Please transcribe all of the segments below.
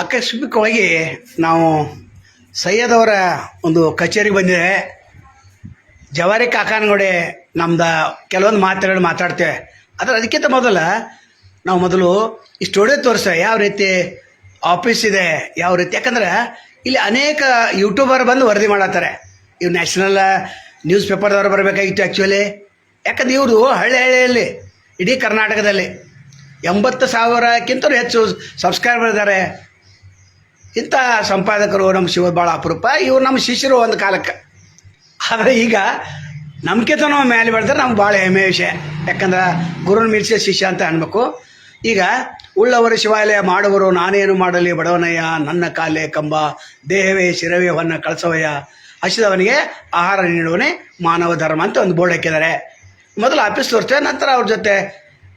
ಆಕಸ್ಮಿಕವಾಗಿ ನಾವು ಸೈಯದ್ ಅವರ ಒಂದು ಕಚೇರಿಗೆ ಬಂದಿದೆ. ಜವಾರಿ ಕಾಕಾನಗೋಡೆ ನಮ್ದು ಕೆಲವೊಂದು ಮಾತುಗಳು ಮಾತಾಡ್ತೇವೆ. ಆದರೆ ಅದಕ್ಕಿಂತ ಮೊದಲ ನಾವು ಮೊದಲು ಈ ಸ್ಟುಡಿಯೋ ತೋರಿಸ್ತೇವೆ. ಯಾವ ರೀತಿ ಆಫೀಸ್ ಇದೆ, ಯಾವ ರೀತಿ, ಯಾಕಂದ್ರೆ ಇಲ್ಲಿ ಅನೇಕ ಯೂಟ್ಯೂಬರ್ ಬಂದು ವರದಿ ಮಾಡತ್ತಾರೆ. ಇವು ನ್ಯಾಷನಲ್ ನ್ಯೂಸ್ ಪೇಪರ್ದವ್ರು ಬರಬೇಕಾಗಿತ್ತು ಆ್ಯಕ್ಚುಲಿ ಯಾಕಂದ್ರೆ ಇವರು ಹಳ್ಳಿ ಹಳ್ಳಿಯಲ್ಲಿ, ಇಡೀ ಕರ್ನಾಟಕದಲ್ಲಿ ಎಂಬತ್ತು ಸಾವಿರಕ್ಕಿಂತಲೂ ಹೆಚ್ಚು ಸಬ್ಸ್ಕ್ರೈಬರ್ ಇದ್ದಾರೆ ಇಂಥ ಸಂಪಾದಕರು ನಮ್ಮ ಶಿವ ಭಾಳ ಅಪರೂಪ, ಇವ್ರು ನಮ್ಮ ಶಿಷ್ಯರು ಒಂದು ಕಾಲಕ್ಕೆ. ಆದರೆ ಈಗ ನಮ್ಗಿಂತ ನಾವು ಮೇಲೆ ಬೆಳೆದ್ರೆ ನಮ್ಗೆ ಭಾಳ ಹೆಮ್ಮೆ ವಿಷಯ. ಯಾಕಂದ್ರೆ ಗುರುನ ಮೀರಿಸಿದ ಶಿಷ್ಯ ಅಂತ ಅನ್ಬೇಕು. ಈಗ ಉಳ್ಳವರು ಶಿವಾಲಯ ಮಾಡುವರು, ನಾನೇನು ಮಾಡಲಿ ಬಡವನಯ್ಯ, ನನ್ನ ಕಾಲೇ ಕಂಬ, ದೇಹವೇ ಶಿರವೇ ಹೊನ್ನ ಕಳಸವಯ್ಯ. ಹಸಿದವನಿಗೆ ಆಹಾರ ನೀಡುವನೇ ಮಾನವ ಧರ್ಮ ಅಂತ ಒಂದು ಬೋರ್ಡ್ ಹಾಕಿದ್ದಾರೆ. ಮೊದಲು ಆಫೀಸ್ ತೋರಿಸ್ತೇವೆ ನಂತರ ಅವ್ರ ಜೊತೆ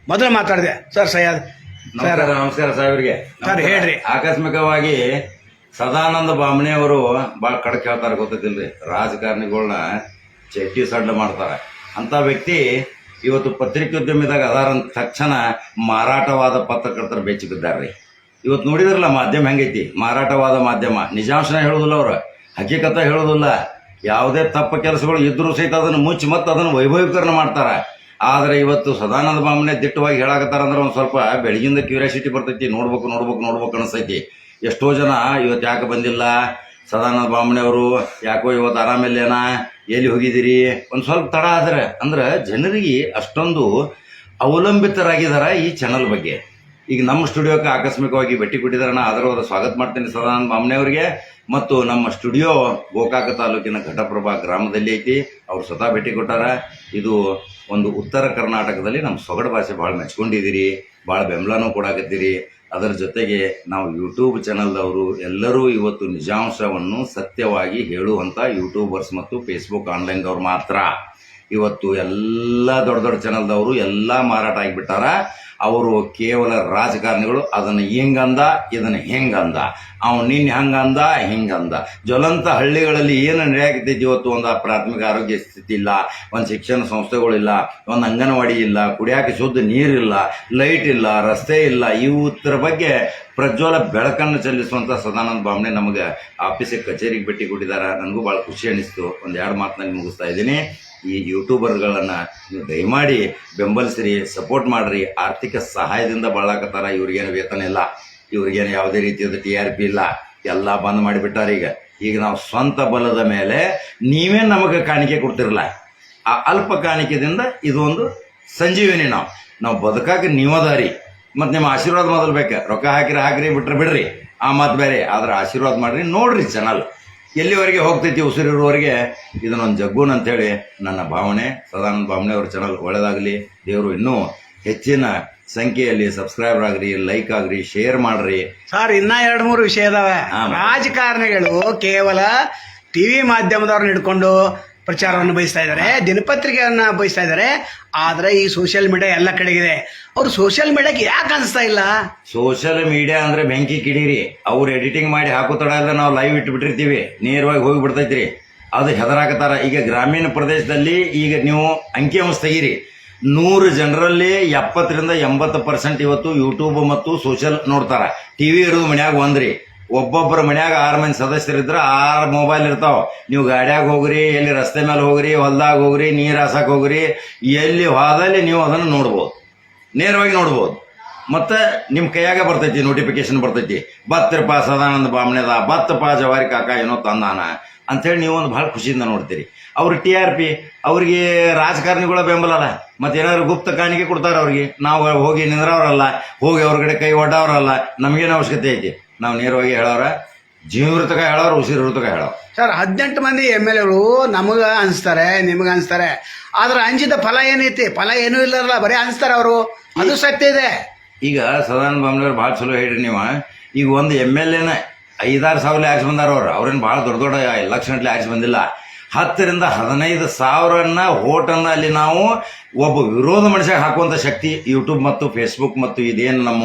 ಮೊದಲು ಮಾತಾಡಿದೆ, ಸರ್ ಸರ್ ನಮಸ್ಕಾರ ನಮಸ್ಕಾರ ಸಾಹೇಬ್ರಿಗೆ. ಸರ್, ಹೇಳ್ರಿ. ಆಕಸ್ಮಿಕವಾಗಿ ಸದಾನಂದ ಬಾಮಣಿ ಅವರು ಬಹಳ ಕಡಕ್ ಹೇಳ್ತಾರೆ ಗೊತ್ತೈತಿಲ್ರಿ ರಾಜಕಾರಣಿಗಳನ್ನ ಚಟ್ಟಿ ಸಡ್ಡ ಮಾಡ್ತಾರೆ. ಅಂತ ವ್ಯಕ್ತಿ ಇವತ್ತು ಪತ್ರಿಕೋದ್ಯಮದಾಗ ಅದಾರ ಅಂದ ತಕ್ಷಣ ಮಾರಾಟವಾದ ಪತ್ರಕರ್ತರ ಬೆಚ್ಚಿ ಬಿದ್ದಾರ್ರಿ. ಇವತ್ತು ನೋಡಿದ್ರಲ್ಲ ಮಾಧ್ಯಮ ಹೆಂಗೈತಿ? ಮಾರಾಟವಾದ ಮಾಧ್ಯಮ. ನಿಜಾಂಶನ ಹೇಳೋದಿಲ್ಲ ಅವ್ರು. ಹಕೀಕತ ಹೇಳೋದಿಲ್ಲ. ಯಾವುದೇ ತಪ್ಪ ಕೆಲಸಗಳು ಇದ್ರೂ ಸಹಿತ ಅದನ್ನು ಮುಚ್ಚಿ ಮತ್ತು ಅದನ್ನು ವೈಭವೀಕರಣ ಮಾಡ್ತಾರೆ. ಆದರೆ ಇವತ್ತು ಸದಾನಂದ ಬಾಮನೆ ದಿಟ್ಟವಾಗಿ ಹೇಳಾಕತ್ತಾರ ಅಂದ್ರೆ ಒಂದು ಸ್ವಲ್ಪ ಬೆಳಗಿಂದ ಕ್ಯೂರಿಯಾಸಿಟಿ ಬರ್ತೈತಿ. ನೋಡ್ಬೇಕು ನೋಡ್ಬೇಕು ನೋಡ್ಬೇಕು ಅನಿಸ್ತೈತಿ ಎಷ್ಟೋ ಜನ ಇವತ್ತು ಯಾಕೆ ಬಂದಿಲ್ಲ? ಸದಾನಂದ ಬಾಮನೆ ಅವರು ಯಾಕೋ ಇವತ್ತು ಆರಾಮಿಲ್ಲೇನಾ? ಎಲ್ಲಿ ಹೋಗಿದ್ದೀರಿ? ಒಂದು ಸ್ವಲ್ಪ ತಡ ಆದ್ರೆ. ಅಂದ್ರೆ ಜನರಿಗೆ ಅಷ್ಟೊಂದು ಅವಲಂಬಿತರಾಗಿದ್ದಾರೆ ಈ ಚಾನಲ್ ಬಗ್ಗೆ. ಈಗ ನಮ್ಮ ಸ್ಟುಡಿಯೋಕ್ಕೆ ಆಕಸ್ಮಿಕವಾಗಿ ಭೇಟಿ ಕೊಟ್ಟಿದ್ದಾರೆ. ಆದರೂ ಅದರ ಸ್ವಾಗತ ಮಾಡ್ತೀನಿ ಸದಾನಂದ ಬಾಮಣಿ ಅವರಿಗೆ ಮತ್ತು ನಮ್ಮ ಸ್ಟುಡಿಯೋ ಗೋಕಾಕ ತಾಲೂಕಿನ ಘಟಪ್ರಭಾ ಗ್ರಾಮದಲ್ಲಿ ಐತಿ. ಅವ್ರು ಸ್ವತಃ ಭೇಟಿ ಕೊಟ್ಟಾರ. ಇದು ಒಂದು ಉತ್ತರ ಕರ್ನಾಟಕದಲ್ಲಿ ನಮ್ಮ ಸೊಗಡು ಭಾಷೆ ಭಾಳ ಮೆಚ್ಕೊಂಡಿದ್ದೀರಿ, ಭಾಳ ಬೆಂಬಲನೂ ಕೊಡಾಕತ್ತೀರಿ ಅದರ ಜೊತೆಗೆ ನಾವು ಯೂಟ್ಯೂಬ್ ಚಾನಲ್ದವರು ಎಲ್ಲರೂ ಇವತ್ತು ನಿಜಾಂಶವನ್ನು ಸತ್ಯವಾಗಿ ಹೇಳುವಂಥ ಯೂಟ್ಯೂಬರ್ಸ್ ಮತ್ತು ಫೇಸ್ಬುಕ್ ಆನ್ಲೈನ್ದವ್ರು ಮಾತ್ರ. ಇವತ್ತು ಎಲ್ಲ ದೊಡ್ಡ ದೊಡ್ಡ ಚಾನಲ್ದವರು ಎಲ್ಲ ಮಾರಾಟ ಆಗಿಬಿಟ್ಟಾರ. ಅವರು ಕೇವಲ ರಾಜಕಾರಣಿಗಳು, ಅದನ್ನು ಹಿಂಗಂದ, ಇದನ್ನು ಹೆಂಗಂದ. ಅವನು ನಿನ್ನ ಹಂಗಂದ, ಹಿಂಗಂದ. ಜ್ವಲಂತ ಹಳ್ಳಿಗಳಲ್ಲಿ ಏನು ನಡೆಯಾಗಿದೆ ಇವತ್ತು? ಒಂದು ಪ್ರಾಥಮಿಕ ಆರೋಗ್ಯ ಸ್ಥಿತಿ ಇಲ್ಲ, ಒಂದು ಶಿಕ್ಷಣ ಸಂಸ್ಥೆಗಳಿಲ್ಲ ಒಂದು ಅಂಗನವಾಡಿ ಇಲ್ಲ, ಕುಡಿಯೋಕೆ ಶುದ್ಧ ನೀರಿಲ್ಲ ಲೈಟ್ ಇಲ್ಲ, ರಸ್ತೆ ಇಲ್ಲ. ಇವತ್ತರ ಬಗ್ಗೆ ಪ್ರಜ್ವಲ ಬೆಳಕನ್ನು ಚೆಲ್ಲಿಸುವಂಥ ಸದಾನಂದ ಬಾಮ್ನೆ ನಮಗೆ ಆಫೀಸಿಗೆ ಕಚೇರಿಗೆ ಭೇಟಿ ಕೊಟ್ಟಿದ್ದಾರೆ. ನನಗೂ ಭಾಳ ಖುಷಿ ಅನಿಸ್ತು. ಒಂದು ಎರಡು ಮಾತನ್ನ ಮುಗಿಸ್ತಾ ಇದ್ದೀನಿ. ಈ ಯೂಟ್ಯೂಬರ್ಗಳನ್ನು ದಯಮಾಡಿ ಬೆಂಬಲಿಸಿರಿ, ಸಪೋರ್ಟ್ ಮಾಡಿರಿ, ಆರ್ಥಿಕ ಸಹಾಯದಿಂದ ಬಳಲಾಕತ್ತಾರ, ಇವ್ರಿಗೇನು ವೇತನ ಇಲ್ಲ, ಇವ್ರಿಗೇನು ಯಾವುದೇ ರೀತಿಯಾದ ಟಿ ಆರ್ ಪಿ ಇಲ್ಲ, ಎಲ್ಲ ಬಂದ್ ಮಾಡಿಬಿಟ್ಟಾರ ಈಗ. ಈಗ ನಾವು ಸ್ವಂತ ಬಲದ ಮೇಲೆ ನೀವೇ ನಮಗೆ ಕಾಣಿಕೆ ಕೊಡ್ತಿರಲ್ಲ ಆ ಅಲ್ಪ ಕಾಣಿಕೆದಿಂದ ಇದೊಂದು ಸಂಜೀವಿನಿ ನಾವು. ನಾವು ಬದುಕಾಕ ನೀವದಾರಿ ಮತ್ತು ನಿಮ್ಮ ಆಶೀರ್ವಾದ ಮೊದಲು ಬೇಕು. ರೊಕ್ಕ ಹಾಕಿರಿ ಹಾಕಿರಿ, ಬಿಟ್ರೆ ಬಿಡ್ರಿ. ಆ ಮಾತು ಬೇರೆ. ಆದ್ರೆ ಆಶೀರ್ವಾದ ಮಾಡಿರಿ. ನೋಡ್ರಿ ಚಾನಲ್ ಎಲ್ಲಿವರೆಗೆ ಹೋಗ್ತೈತಿ ಉಸಿರಿರುವವರೆಗೆ ಇದನ್ನೊಂದು ಜಗ್ಗೂನ್ ಅಂತೇಳಿ ನನ್ನ ಭಾವನೆ. ಸದಾನಂದ ಭಾವನೆ ಅವ್ರ ಚಾನಲ್ ಒಳ್ಳೆಯದಾಗಲಿ ದೇವರು ಇನ್ನೂ ಹೆಚ್ಚಿನ ಸಂಖ್ಯೆಯಲ್ಲಿ ಸಬ್ಸ್ಕ್ರೈಬರ್ ಆಗ್ರಿ ಲೈಕ್ ಆಗ್ರಿ ಶೇರ್ ಮಾಡ್ರಿ. ಸರ್ ಇನ್ನ ಎರಡು ಮೂರು ವಿಷಯ ಇದಾವೆ. ರಾಜಕಾರಣಿಗಳು ಕೇವಲ ಟಿವಿ ಮಾಧ್ಯಮದವ್ರನ್ನ ಹಿಡ್ಕೊಂಡು ಪ್ರಚಾರವನ್ನು ಬಯಸ್ತಾ ಇದ್ದಾರೆ ದಿನಪತ್ರಿಕೆಯನ್ನು ಬಯಸ್ತಾ ಇದ್ದಾರೆ. ಆದ್ರೆ ಈ ಸೋಷಿಯಲ್ ಮೀಡಿಯಾ ಎಲ್ಲ ಕಡೆಗಿದೆ. ಅವ್ರು ಸೋಷಿಯಲ್ ಮೀಡಿಯಾಕ್ಕೆ ಯಾಕೆ ಅನಿಸ್ತಾ ಇಲ್ಲ? ಸೋಷಿಯಲ್ ಮೀಡಿಯಾ ಅಂದ್ರೆ ಬೆಂಕಿ ಕಿಡೀರಿ. ಅವ್ರು ಎಡಿಟಿಂಗ್ ಮಾಡಿ ಹಾಕೋ ತಡ ಇಲ್ಲ ನಾವು ಲೈವ್ ಇಟ್ಬಿಟ್ಟಿರ್ತೀವಿ. ನೇರವಾಗಿ ಹೋಗಿ ಬಿಡ್ತೈತ್ರಿ. ಅದು ಹೆದರಾಕತ್ತಾರ. ಈಗ ಗ್ರಾಮೀಣ ಪ್ರದೇಶದಲ್ಲಿ ಈಗ ನೀವು ಅಂಕಿಅಂಶ ತೆಗೀರಿ. ನೂರು ಜನರಲ್ಲಿ ಎಪ್ಪತ್ತರಿಂದ ಎಂಬತ್ತು ಪರ್ಸೆಂಟ್ ಇವತ್ತು ಯೂಟ್ಯೂಬ್ ಮತ್ತು ಸೋಷಿಯಲ್ ನೋಡ್ತಾರ. ಟಿವಿ ಇರೋದು ಮನ್ಯಾಗ ಒಂದ್ರಿ. ಒಬ್ಬೊಬ್ಬರ ಮನ್ಯಾಗ ಆರು ಮಂದಿ ಸದಸ್ಯರಿದ್ರೆ ಆರು ಮೊಬೈಲ್ ಇರ್ತಾವ. ನೀವು ಗಾಡ್ಯಾಗ ಹೋಗ್ರಿ, ಎಲ್ಲಿ ರಸ್ತೆ ಮೇಲೆ ಹೋಗ್ರಿ, ಹೊಲ್ದಾಗ ಹೋಗ್ರಿ, ನೀರು ಹಾಸಕ್ ಹೋಗ್ರಿ, ಎಲ್ಲಿ ಹೋದಲ್ಲಿ ನೀವು ಅದನ್ನು ನೋಡ್ಬೋದು. ನೇರವಾಗಿ ನೋಡ್ಬೋದು. ಮತ್ತೆ ನಿಮ್ಮ ಕೈಯಾಗ ಬರ್ತೈತಿ ನೋಟಿಫಿಕೇಶನ್ ಬರ್ತೈತಿ. ಬತ್ತರಪ್ಪ ಸದಾನಂದ ಬಾಮಣೆದ ಬತ್ತಪ್ಪ ಜವಾರಿ ಕಾಕ ಏನೋ ತಂದಾನ ಅಂಥೇಳಿ ನೀವು ಒಂದು ಭಾಳ ಖುಷಿಯಿಂದ ನೋಡ್ತೀರಿ. ಅವ್ರಿಗೆ ಟಿ ಆರ್ ಪಿ ಅವ್ರಿಗೆ ರಾಜಕಾರಣಿಗಳ ಬೆಂಬಲ ಅಲ್ಲ. ಮತ್ತೆ ಏನಾದ್ರು ಗುಪ್ತ ಕಾಣಿಕೆ ಕೊಡ್ತಾರೆ ಅವ್ರಿಗೆ. ನಾವು ಹೋಗಿ ನಿಂದ್ರವ್ರಲ್ಲ, ಹೋಗಿ ಅವ್ರ ಕಡೆ ಕೈ ಒಡ್ಡವ್ರಲ್ಲ, ನಮಗೇನು ಅವಶ್ಯಕತೆ ಐತಿ? ನಾವು ನೇರವಾಗಿ ಹೇಳೋರ ಜೀವೃತಕ ಹೇಳೋರು ಉಸಿರುತಕ ಹೇಳೋ ಸರ್ ಹದಿನೆಂಟು ಮಂದಿ ಎಂ ಎಲ್ ಎಗಳು ನಮಗೆ ಅನಿಸ್ತಾರೆ ನಿಮಗೆ ಅನಿಸ್ತಾರೆ. ಆದ್ರೆ ಅಂಜಿದ ಫಲ ಏನೈತಿ? ಫಲ ಏನೂ ಇಲ್ಲರಲ್ಲ ಬರೀ ಅನಿಸ್ತಾರೆ ಅವರು. ಅದು ಸತ್ಯ ಇದೆ. ಈಗ ಸದಾನಂದ ಬಾಮ್ನವ್ರು ಭಾಳ ಚಲೋ ಹೇಳ್ರಿ ನೀವು. ಈಗ ಒಂದು ಎಂ ಎಲ್ ಎನ ಐದಾರು ಸಾವಿರ ಆಕ್ಸ್ ಬಂದಾರ ಅವ್ರು. ಅವ್ರೇನು ಭಾಳ ದೊಡ್ಡ ದೊಡ್ಡ ಲಕ್ಷಗಟ್ಟಲೆ ಆಕ್ಸ್ ಬಂದಿಲ್ಲ. ಹತ್ತರಿಂದ ಹದಿನೈದು ಸಾವಿರನ್ನ ಓಟನ್ನು ಅಲ್ಲಿ ನಾವು ಒಬ್ಬ ವಿರೋಧ ಮನುಷ್ಯ ಹಾಕುವಂಥ ಶಕ್ತಿ ಯೂಟ್ಯೂಬ್ ಮತ್ತು ಫೇಸ್ಬುಕ್ ಮತ್ತು ಇದೇನು ನಮ್ಮ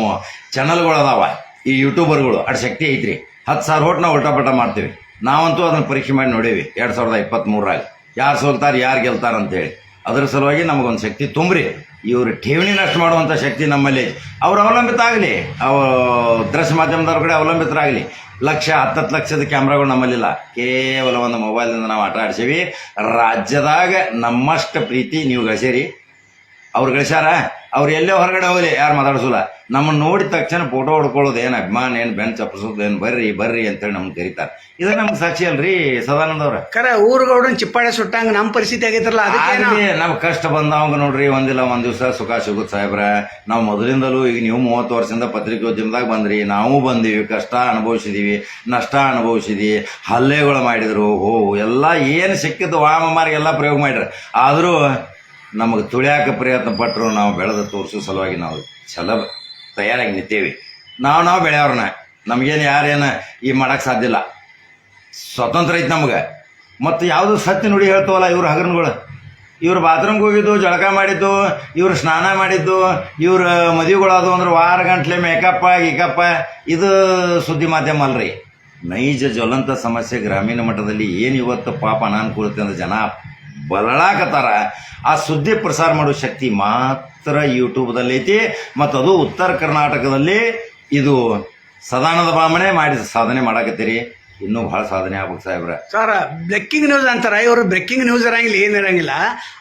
ಚಾನಲ್ಗಳು ಅದಾವ. ಈ ಯೂಟ್ಯೂಬರ್ಗಳು, ಅಷ್ಟು ಶಕ್ತಿ ಐತ್ರಿ. ಹತ್ತು ಸಾವಿರ ಹೊಟ್ಟು ನಾವು ಉಲ್ಟಾ ಪಲ್ಟಾ ಮಾಡ್ತೀವಿ. ನಾವಂತೂ ಅದನ್ನು ಪರೀಕ್ಷೆ ಮಾಡಿ ನೋಡೀವಿ. ಎರಡು ಸಾವಿರದ ಇಪ್ಪತ್ತ್ಮೂರಾಗ ಯಾರು ಸೋಲ್ತಾರೆ, ಯಾರು ಗೆಲ್ತಾರೆ ಅಂತೇಳಿ. ಅದರ ಸಲುವಾಗಿ ನಮಗೊಂದು ಶಕ್ತಿ ತುಂಬ್ರಿ. ಇವರು ಠೇವಣಿ ನಷ್ಟ ಮಾಡುವಂಥ ಶಕ್ತಿ ನಮ್ಮಲ್ಲಿ ಅವ್ರು ಅವಲಂಬಿತ ಆಗಲಿ. ಅವ ದೃಶ್ಯ ಮಾಧ್ಯಮದವ್ರ ಕಡೆ ಅವಲಂಬಿತರಾಗಲಿ. ಲಕ್ಷ, ಹತ್ತತ್ತು ಲಕ್ಷದ ಕ್ಯಾಮ್ರಾಗಳು ನಮ್ಮಲ್ಲಿಲ್ಲ. ಕೇವಲ ಒಂದು ಮೊಬೈಲ್ನಿಂದ ನಾವು ಆಟ ಆಡ್ಸೀವಿ. ರಾಜ್ಯದಾಗ ನಮ್ಮಷ್ಟು ಪ್ರೀತಿ ನೀವು ಗಳಿಸಿರಿ. ಅವ್ರು ಗಳಿಸ್ಯಾರ ಅವ್ರು ಎಲ್ಲೇ ಹೊರಗಡೆ ಹೋಗಲಿ ಯಾರು ಮಾತಾಡ್ಸೋಲ್ಲ. ನಮ್ಮನ್ನು ನೋಡಿದ ತಕ್ಷಣ ಫೋಟೋ ಹೊಡ್ಕೊಳ್ಳೋದು ಏನು ಅಭಿಮಾನ ಏನು ಬೆನ್ ಚಪ್ಪಿಸೋದು ಏನು ಬರ್ರಿ ಬರ್ರಿ ಅಂತೇಳಿ ನಮ್ಗೆ ಕರೀತಾರೆ. ಇದು ನಮ್ಗೆ ಸಾಕ್ಷಿ ಅಲ್ರಿ ಸದಾನಂದ ಅವ್ರ? ಕರೆ ಊರುಗೌಡನ್ ಚಿಪ್ಪಾಳೆ ಸುಟ್ಟಂಗ ನಮ್ಮ ಪರಿಸ್ಥಿತಿ ಆಗೈತಲ್ಲ ಅದಕ್ಕೆ ನಾವು- ಆಗ್ಲಿ ನಮ್ ಕಷ್ಟ ಬಂದವಂಗ ನೋಡ್ರಿ ಒಂದಿಲ್ಲ ಒಂದ್ ದಿವಸ ಸುಖ ಸಿಗುತ್ತ ಸಾಹೇಬ್ರ. ನಾವು ಮೊದಲಿಂದಲೂ ಈಗ ನೀವು ಮೂವತ್ತು ವರ್ಷದಿಂದ ಪತ್ರಿಕೋದ್ಯಮದಾಗ ಬಂದ್ರಿ ನಾವು ಬಂದೀವಿ ಕಷ್ಟ ಅನುಭವಿಸಿದೀವಿ ನಷ್ಟ ಅನುಭವಿಸಿದೀವಿ ಹಲ್ಲೆಗಳು ಮಾಡಿದ್ರು ಹೋ ಎಲ್ಲ ಏನು ಸಿಕ್ಕಿದ್ದು ವಾಮಮಾರಿಗೆಲ್ಲ ಪ್ರಯೋಗ ಮಾಡ್ರಿ ಆದರೂ ನಮಗೆ ತುಳಿಯಾಕ ಪ್ರಯತ್ನ ಪಟ್ಟರು ನಾವು ಬೆಳೆದ ತೋರಿಸೋ ಸಲುವಾಗಿ ನಾವು ಛಲ ತಯಾರಾಗಿ ನಿಂತೇವಿ. ನಾವು ನಾವು ಬೆಳೆಯವ್ರನ್ನ, ನಮಗೇನು ಯಾರೇನು ಈ ಮಾಡಕ್ಕೆ ಸಾಧ್ಯ ಇಲ್ಲ. ಸ್ವತಂತ್ರ ಐತೆ ನಮ್ಗೆ. ಮತ್ತು ಯಾವುದು ಸತ್ಯ ನುಡಿ ಹೇಳ್ತವಲ್ಲ ಇವ್ರ ಹಗರಣಗಳು. ಇವ್ರು ಬಾತ್ರೂಮ್ಗೆ ಹೋಗಿದ್ದು, ಜಳಕ ಮಾಡಿದ್ದು, ಇವ್ರು ಸ್ನಾನ ಮಾಡಿದ್ದು, ಇವ್ರ ಮದುವೆಗಳಾದವು ಅಂದ್ರೆ ವಾರ ಗಂಟ್ಲೆ ಮೇಕಪ್ಪ, ಗೀಕಪ್ಪ, ಇದು ಸುದ್ದಿ ಮಾಧ್ಯಮ ಅಲ್ರಿ. ನೈಜ ಜ್ವಲಂತ ಸಮಸ್ಯೆ ಗ್ರಾಮೀಣ ಮಟ್ಟದಲ್ಲಿ ಏನು ಇವತ್ತು ಪಾಪ ಅನಾನುಕೂಲತೆ ಅಂದ್ರೆ ಜನ ಬರಳಾಕತ್ತಾರ ಆ ಸುದ್ದಿ ಪ್ರಸಾರ ಮಾಡೋ ಶಕ್ತಿ ಮಾತ್ರ ಯೂಟ್ಯೂಬ್ದಲ್ಲಿ ಐತಿ ಮತ್ತು ಅದು ಉತ್ತರ ಕರ್ನಾಟಕದಲ್ಲಿ ಇದು ಸದಾನದ ಬಾಮಣೆ ಮಾಡಿ ಸಾಧನೆ ಮಾಡಾಕತ್ತೀರಿ. ಇನ್ನೂ ಭಾಳ ಸಾಧನೆ ಆಗ್ಬೇಕು ಸಾಹೇಬ್ರ. ಸರ್ ಬ್ರೇಕಿಂಗ್ ನ್ಯೂಸ್ ಅಂತಾರೆ. ಇವರು ಬ್ರೇಕಿಂಗ್ ನ್ಯೂಸ್ ಇರಂಗಿಲ್ಲ ಏನು ಇರಂಗಿಲ್ಲ.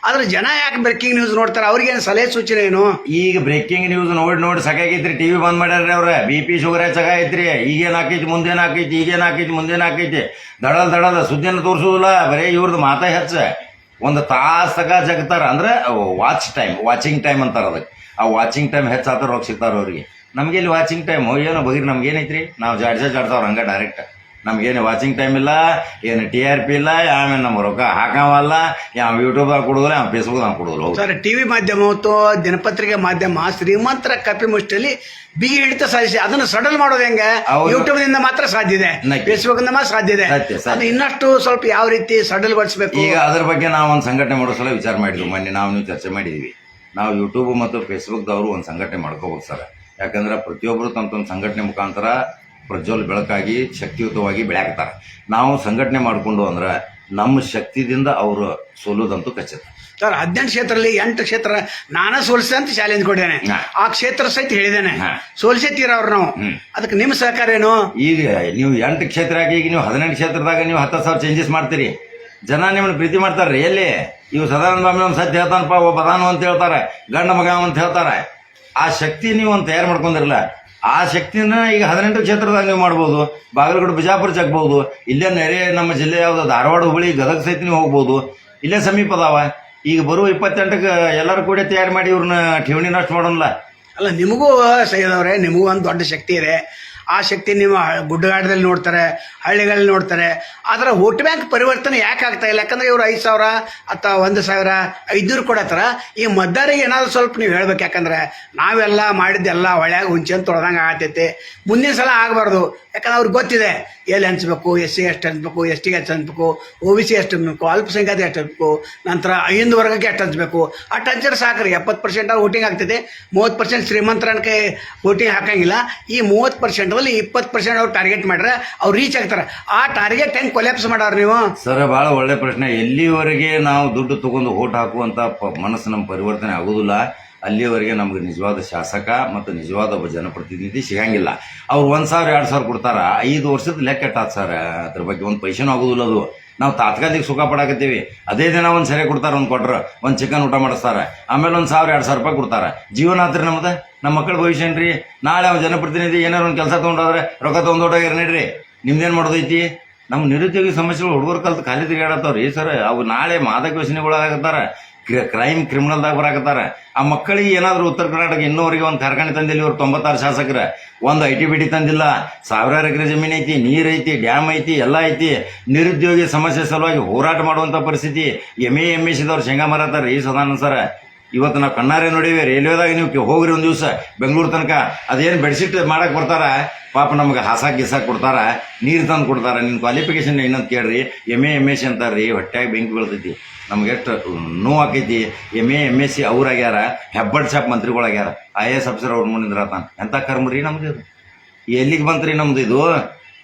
ಆದ್ರೆ ಜನ ಯಾಕೆ ಬ್ರೇಕಿಂಗ್ ನ್ಯೂಸ್ ನೋಡ್ತಾರೆ? ಅವ್ರಿಗೇನು ಸಲಹೆ ಸೂಚನೆ ಏನು? ಈಗ ಬ್ರೇಕಿಂಗ್ ನ್ಯೂಸ್ ನೋಡಿ ನೋಡಿ ಸಾಕಾಗೈತ್ರಿ ಟಿವಿ ಬಂದ್ ಮಾಡ್ಯಾರ್ರಿ ಅವ್ರ. ಬಿ ಪಿ ಶುಗರ್ ಐತ್ರಿ ಈಗೇನ್ ಹಾಕೈತಿ ಮುಂದೇನು ಹಾಕೈತಿ ಈಗೇನು ಹಾಕೈತಿ ಮುಂದೇನು ಹಾಕೈತಿ ದಡಲ್ ದಡಲ್ ಸುದ್ದಿನ ತೋರಿಸೋದಿಲ್ಲ ಬರೀ ಇವ್ರದ್ದು ಮಾತಾ ಹೆಚ್ಚ. ಒಂದು ತಾಸಕ ಜಗತಾರ ಅಂದ್ರೆ ವಾಚ್ ಟೈಮ್ ವಾಚಿಂಗ್ ಟೈಮ್ ಅಂತಾರ ಅದಕ್ಕೆ. ಆ ವಾಚಿಂಗ್ ಟೈಮ್ ಹೆಚ್ಚಾತಾರ ಹೋಗಿ ಸಿಗ್ತಾರ ಅವ್ರಿಗೆ. ನಮ್ಗೆ ಇಲ್ಲಿ ವಾಚಿಂಗ್ ಟೈಮ್ ಏನೋ ಬಗೀರ್ ನಮ್ಗೆ ಏನೈತ್ರಿ ನಾವು ಜಾಡ್ಸ ಜಾಡ್ತಾವ್ರ ಹಂಗ ಡೈರೆಕ್ಟ್ ನಮ್ಗೇನು ವಾಚಿಂಗ್ ಟೈಮ್ ಇಲ್ಲ ಏನು ಟಿ ಆರ್ ಪಿ ಇಲ್ಲ ಆಮೇಲೆ ನಮ್ಮ ರೊಕ್ಕ ಹಾಕವಲ್ಲ ಯಾವ ಯೂಟ್ಯೂಬ್ದಾಗ ಕೊಡೋದಿಲ್ಲ ಯಾವ ಫೇಸ್ಬುಕ್ದಾಗ ಕೊಡೋದಿಲ್ಲ ಸರ್ ಸರ್ ಟಿವಿ ಮಾಧ್ಯಮ ಮತ್ತು ದಿನಪತ್ರಿಕೆ ಮಾಧ್ಯಮ ಶ್ರೀಮಂತರ ಕಪಿ ಮುಷ್ಟಿಯಲ್ಲಿ ಬಿಗಿ ಹಿಡಿತ ಸಾಧಿಸಿ ಅದನ್ನು ಸಡಲ್ ಮಾಡೋದು ಹೆಂಗೆ? ಯೂಟ್ಯೂಬ್ನಿಂದ ಯೂಟ್ಯೂಬ್ನಿಂದ ಮಾತ್ರ ಸಾಧ್ಯ ಇದೆ. ಫೇಸ್ಬುಕ್ನಿಂದ ಫೇಸ್ಬುಕ್ನಿಂದ ಮಾತ್ರ ಸಾಧ್ಯ ಇದೆ. ಅದು ಇನ್ನಷ್ಟು ಸ್ವಲ್ಪ ಯಾವ ರೀತಿ ಸಡಲ್ಗೊಳಿಸಬೇಕು ಈಗ ಅದ್ರ ಬಗ್ಗೆ ನಾವು ಒಂದು ಸಂಘಟನೆ ಮಾಡೋ ಸಲ ವಿಚಾರ ಮಾಡಿದ್ವಿ. ಮೊನ್ನೆ ನಾವು ನೀವು ಚರ್ಚೆ ಮಾಡಿದ್ವಿ. ನಾವು ಯೂಟ್ಯೂಬ್ ಮತ್ತು ಫೇಸ್ಬುಕ್ದವರು ಒಂದು ಸಂಘಟನೆ ಮಾಡ್ಕೋಬೋದು ಸರ್. ಯಾಕಂದ್ರೆ ಪ್ರತಿಯೊಬ್ಬರು ತಮ್ಮ ತಮ್ಮ ಸಂಘಟನೆ ಮುಖಾಂತರ ಪ್ರಜ್ವಲ್ ಬೆಳಕಾಗಿ ಶಕ್ತಿಯುತವಾಗಿ ಬೆಳೆಯಾಕ್ತಾರೆ ನಾವು ಸಂಘಟನೆ ಮಾಡಿಕೊಂಡು ಅಂದ್ರೆ ನಮ್ಮ ಶಕ್ತಿದಿಂದ ಅವರು ಸೋಲೋದಂತೂ ಖಚಿತ. ಸರ್ ಹದಿನೆಂಟು ಕ್ಷೇತ್ರದಲ್ಲಿ ಎಂಟು ಕ್ಷೇತ್ರ ನಾನೇ ಸೋಲಿಸಿದೆ ಅಂತ ಚಾಲೆಂಜ್ ಕೊಟ್ಟಿದ್ದೇನೆ ಆ ಕ್ಷೇತ್ರ ಸಹಿತ ಹೇಳಿದ್ದೇನೆ. ಹಾ. ಅವ್ರು ನಾವು? ಅದಕ್ಕೆ ನಿಮ್ಮ ಸಹಕಾರ ಏನು? ಈಗ ನೀವು ಎಂಟು ಕ್ಷೇತ್ರ ಆಗಿ ಈಗ ನೀವು ಹದಿನೆಂಟು ಕ್ಷೇತ್ರದಾಗ ನೀವು ಹತ್ತು ಸಾವಿರ ಚೇಂಜಸ್ ಮಾಡ್ತೀರಿ. ಜನ ನಿಮ್ಮನ್ನು ಪ್ರೀತಿ ಮಾಡ್ತಾರ್ರಿ ಎಲ್ಲಿ? ಇವು ಸದಾನಂದ ಸ್ವಾಮಿ ಒಂದು ಸತ್ಯ ಹೇಳ್ತಾನಪ್ಪ ಒಬ್ಬ ಅದಾನು ಅಂತ ಹೇಳ್ತಾರೆ ಗಂಡ ಮಗ ಅಂತ ಹೇಳ್ತಾರೆ. ಆ ಶಕ್ತಿ ನೀವು ಒಂದು ತಯಾರು ಮಾಡ್ಕೊಂಡಿರಲ್ಲ ಆ ಶಕ್ತಿನ ಈಗ ಹದಿನೆಂಟು ಕ್ಷೇತ್ರದಾಗ ನೀವು ಮಾಡ್ಬೋದು. ಬಾಗಲಕೋಟೆ, ಬಿಜಾಪುರ ಜಗ್ಬೋದು. ಇಲ್ಲೇ ನೆರೆ ನಮ್ಮ ಜಿಲ್ಲೆ ಯಾವುದು ಧಾರವಾಡ ಹುಬ್ಬಳ್ಳಿ ಗದಗ ಸಹಿತ ನೀವು ಹೋಗ್ಬೋದು. ಇಲ್ಲೇ ಸಮೀಪ ಅದಾವ. ಈಗ ಬರುವ ಇಪ್ಪತ್ತೆಂಟಕ್ಕೆ ಎಲ್ಲರೂ ಕೂಡ ತಯಾರು ಮಾಡಿ ಇವ್ರನ್ನ ಠೇವಣಿ ನಷ್ಟ ಮಾಡೋಣ ಅಲ್ಲ, ನಿಮಗೂ ಸೈದವ್ರೆ ನಿಮಗೂ ಒಂದು ದೊಡ್ಡ ಶಕ್ತಿ ಇದೆ. ಆ ಶಕ್ತಿ ನೀವು ಗುಡ್ಡಗಾಡದಲ್ಲಿ ನೋಡ್ತಾರೆ, ಹಳ್ಳಿಗಳಲ್ಲಿ ನೋಡ್ತಾರೆ. ಆದರೆ ವೋಟ್ ಬ್ಯಾಂಕ್ ಪರಿವರ್ತನೆ ಯಾಕೆ ಆಗ್ತಾ ಇಲ್ಲ? ಯಾಕಂದ್ರೆ ಇವರು ಐದು ಸಾವಿರ ಅಥವಾ ಒಂದು ಸಾವಿರ, ಐದುನೂರು ಕೊಡತ್ತಾರ. ಈ ಮತದಾರಿಗೆ ಏನಾದರೂ ಸ್ವಲ್ಪ ನೀವು ಹೇಳ್ಬೇಕು, ಯಾಕಂದ್ರೆ ನಾವೆಲ್ಲ ಮಾಡಿದ್ದೆಲ್ಲ ಹೊಳ್ಯಾಗ ಹುಂಚೆಂತ ತೊಳ್ದಂಗೆ ಆಗ್ತೈತೆ. ಮುಂದಿನ ಸಲ ಆಗಬಾರ್ದು. ಯಾಕಂದ್ರೆ ಅವ್ರಿಗೆ ಗೊತ್ತಿದೆ, ಎಲ್ಲಿ ಹಂಚ್ಬೇಕು ಎಸ್ ಸಿ ಎಷ್ಟು ಹಂಚ್ಬೇಕು ಎಸ್ ಟಿಗೆ ಎಷ್ಟು ಹಂಚ್ಬೇಕು, ಒ ಬಿ ಸಿ ಎಷ್ಟು ಹಂಚ್ಬೇಕು ಅಲ್ಪಸಂಖ್ಯಾತ ಎಷ್ಟು ಹಂಚ್ಬೇಕು, ನಂತರ ಐದು ವರ್ಗಕ್ಕೆ ಎಷ್ಟು ಹಂಚ್ಬೇಕು. ಅಷ್ಟು ಹಂಚಿದ್ರೆ ಸಾಕ್ರಿ. ಎಪ್ಪತ್ತು ಪರ್ಸೆಂಟ್ ವೋಟಿಂಗ್ ಆಗ್ತೈತೆ. ಮೂವತ್ತು ಪರ್ಸೆಂಟ್ ಶ್ರೀಮಂತರನ್ಕೆ ವೋಟಿಂಗ್ ಹಾಕಂಗಿಲ್ಲ. ಈ ಮೂವತ್ತು ಪರ್ಸೆಂಟಲ್ಲಿ ಇಪ್ಪತ್ತು ಪರ್ಸೆಂಟ್ ಅವ್ರು ಟಾರ್ಗೆಟ್ ಮಾಡ್ರೆ, ಅವ್ರು ರೀಚ್ ಆಗ್ತಾರೆ. ಆ ಟಾರ್ಗೆಟ್ ಹೆಂಗೆ ಕೊಲ್ಯಾಪ್ಸ್ ಮಾಡಾರ ನೀವು? ಸರ್ ಬಹಳ ಒಳ್ಳೆ ಪ್ರಶ್ನೆ. ಎಲ್ಲಿವರೆಗೆ ನಾವು ದುಡ್ಡು ತಗೊಂಡು ಓಟ್ ಹಾಕುವಂತ ಪ- ಮನಸ್ಸು ನಮ್ಮ ಪರಿವರ್ತನೆ ಆಗುದಿಲ್ಲ, ಅಲ್ಲಿವರೆಗೆ ನಮ್ಗೆ ನಿಜವಾದ ಶಾಸಕ ಮತ್ತು ನಿಜವಾದ ಒಬ್ಬ ಜನಪ್ರತಿನಿಧಿ ಸಿಗಂಗಿಲ್ಲ. ಅವ್ರು ಒಂದು ಸಾವಿರ, ಎರಡು ಸಾವಿರ ಕೊಡ್ತಾರ. ಐದು ವರ್ಷದ ಲೆಕ್ಕ ಸರ್. ಅದ್ರ ಬಗ್ಗೆ ಒಂದು ಪೈಸೆನೂ ಆಗುದಿಲ್ಲ ಅದು. ನಾವು ತಾತ್ಕಾಲಿಕ ಸುಖ ಪಡಾಕತ್ತೀವಿ. ಅದೇ ದಿನ ಒಂದು ಸೆರೆ ಕೊಡ್ತಾರೆ, ಒಂದು ಕೊಟ್ರೆ, ಒಂದು ಚಿಕನ್ ಊಟ ಮಾಡಿಸ್ತಾರೆ. ಆಮೇಲೆ ಒಂದು ಸಾವಿರ, ಎರಡು ಸಾವಿರ ರೂಪಾಯಿ ಕೊಡ್ತಾರೆ. ಜೀವನ ಆತ್ರಿ ನಮ್ದು. ನಮ್ಮ ಮಕ್ಕಳ ಭವಿಷ್ಯ ರೀ ನಾಳೆ ಅವ್ನು ಜನಪ್ರತಿನಿಧಿ ಏನಾರು ಒಂದು ಕೆಲಸ ತೊಗೊಂಡೋದ್ರೆ ರೊಕ್ಕ ತೊಗೊಂಡೋಟಾಗಿರ ನಡ್ರಿ. ನಿಮ್ದೇನು ಮಾಡೋದೈತಿ? ನಮ್ಮ ನಿರುದ್ಯೋಗಿ ಸಮಸ್ಯೆಗಳು ಹುಡುಗರು ಕಲ್ತು ಖಾಲಿ ತಿರುಗಾಡತ್ತವ್ರಿ ಸರ್, ಅವು ನಾಳೆ ಮಾದಕ ವ್ಯಸನಿಗಳಾಗತ್ತಾರ ಕ್ರೈಮ್ ಕ್ರಿಮಿನಲ್ದಾಗ ಬರಾಕತ್ತಾರ. ಆ ಮಕ್ಕಳಿಗೆ ಏನಾದರೂ ಉತ್ತರ ಕರ್ನಾಟಕ ಇನ್ನೂವರೆಗೆ ಒಂದು ಕಾರ್ಖಾನೆ ತಂದಿಲ್ಲ ಇವ್ರು ತೊಂಬತ್ತಾರು ಶಾಸಕರ. ಒಂದು ಐ ಟಿ ಬಿ ಟಿ ತಂದಿಲ್ಲ. ಸಾವಿರಾರು ಎಕರೆ ಜಮೀನು ಐತಿ, ನೀರು ಐತಿ, ಡ್ಯಾಮ್ ಐತಿ, ಎಲ್ಲ ಐತಿ. ನಿರುದ್ಯೋಗಿ ಸಮಸ್ಯೆ ಸಲುವಾಗಿ ಹೋರಾಟ ಮಾಡುವಂಥ ಪರಿಸ್ಥಿತಿ. ಎಂ ಎ ಎಂ ಎಸ್ ಸಿದವ್ರು ಶೇಂಗಾ ಮಾರತ್ತಾರ ಈ ಸದಾನಂದ ಸರ. ಇವತ್ತು ನಾವು ಕಣ್ಣಾರೆ ನೋಡೀವಿ, ರೈಲ್ವೆದಾಗ ನೀವು ಹೋಗ್ರಿ ಒಂದು ದಿವಸ, ಬೆಂಗಳೂರು ತನಕ. ಅದೇನು ಬೆಡ್ಶೀಟ್ ಮಾಡಕ್ಕೆ ಬರ್ತಾರ? ಪಾಪ ನಮ್ಗೆ ಹಾಸಾಕ್ ಗಿಸಾಕ್ ಕೊಡ್ತಾರ, ನೀರು ತಂದು ಕೊಡ್ತಾರ. ನಿನ್ನ ಕ್ವಾಲಿಫಿಕೇಶನ್ ಏನಂತ ಕೇಳ್ರಿ ಎಂ ಎ ಎಂ ಎಸ್ ಅಂತಾರ್ರಿ ಹೊಟ್ಟೆಯಾಗಿ ಬೆಂಕಿ ಬೀಳ್ತೈತಿ. ನಮ್ಗೆ ಎಷ್ಟು ನೋವು ಆಕೈತಿ. M A M S C ಅವ್ರಾಗ್ಯಾರ ಹೆಬ್ಬಡ್ ಶಾಪ್ ಮಂತ್ರಿಗಳಾಗ್ಯಾರ. ಐ ಎ ಎಸ್ ಆಫೀಸರ್ ಅವ್ರ ಮುಂದಿದ್ರ ತಾನ ಎಂಥ ಕರ್ಮರಿ ನಮ್ದು ಇದು? ಎಲ್ಲಿಗೆ ಬಂತ್ರಿ ನಮ್ದು ಇದು?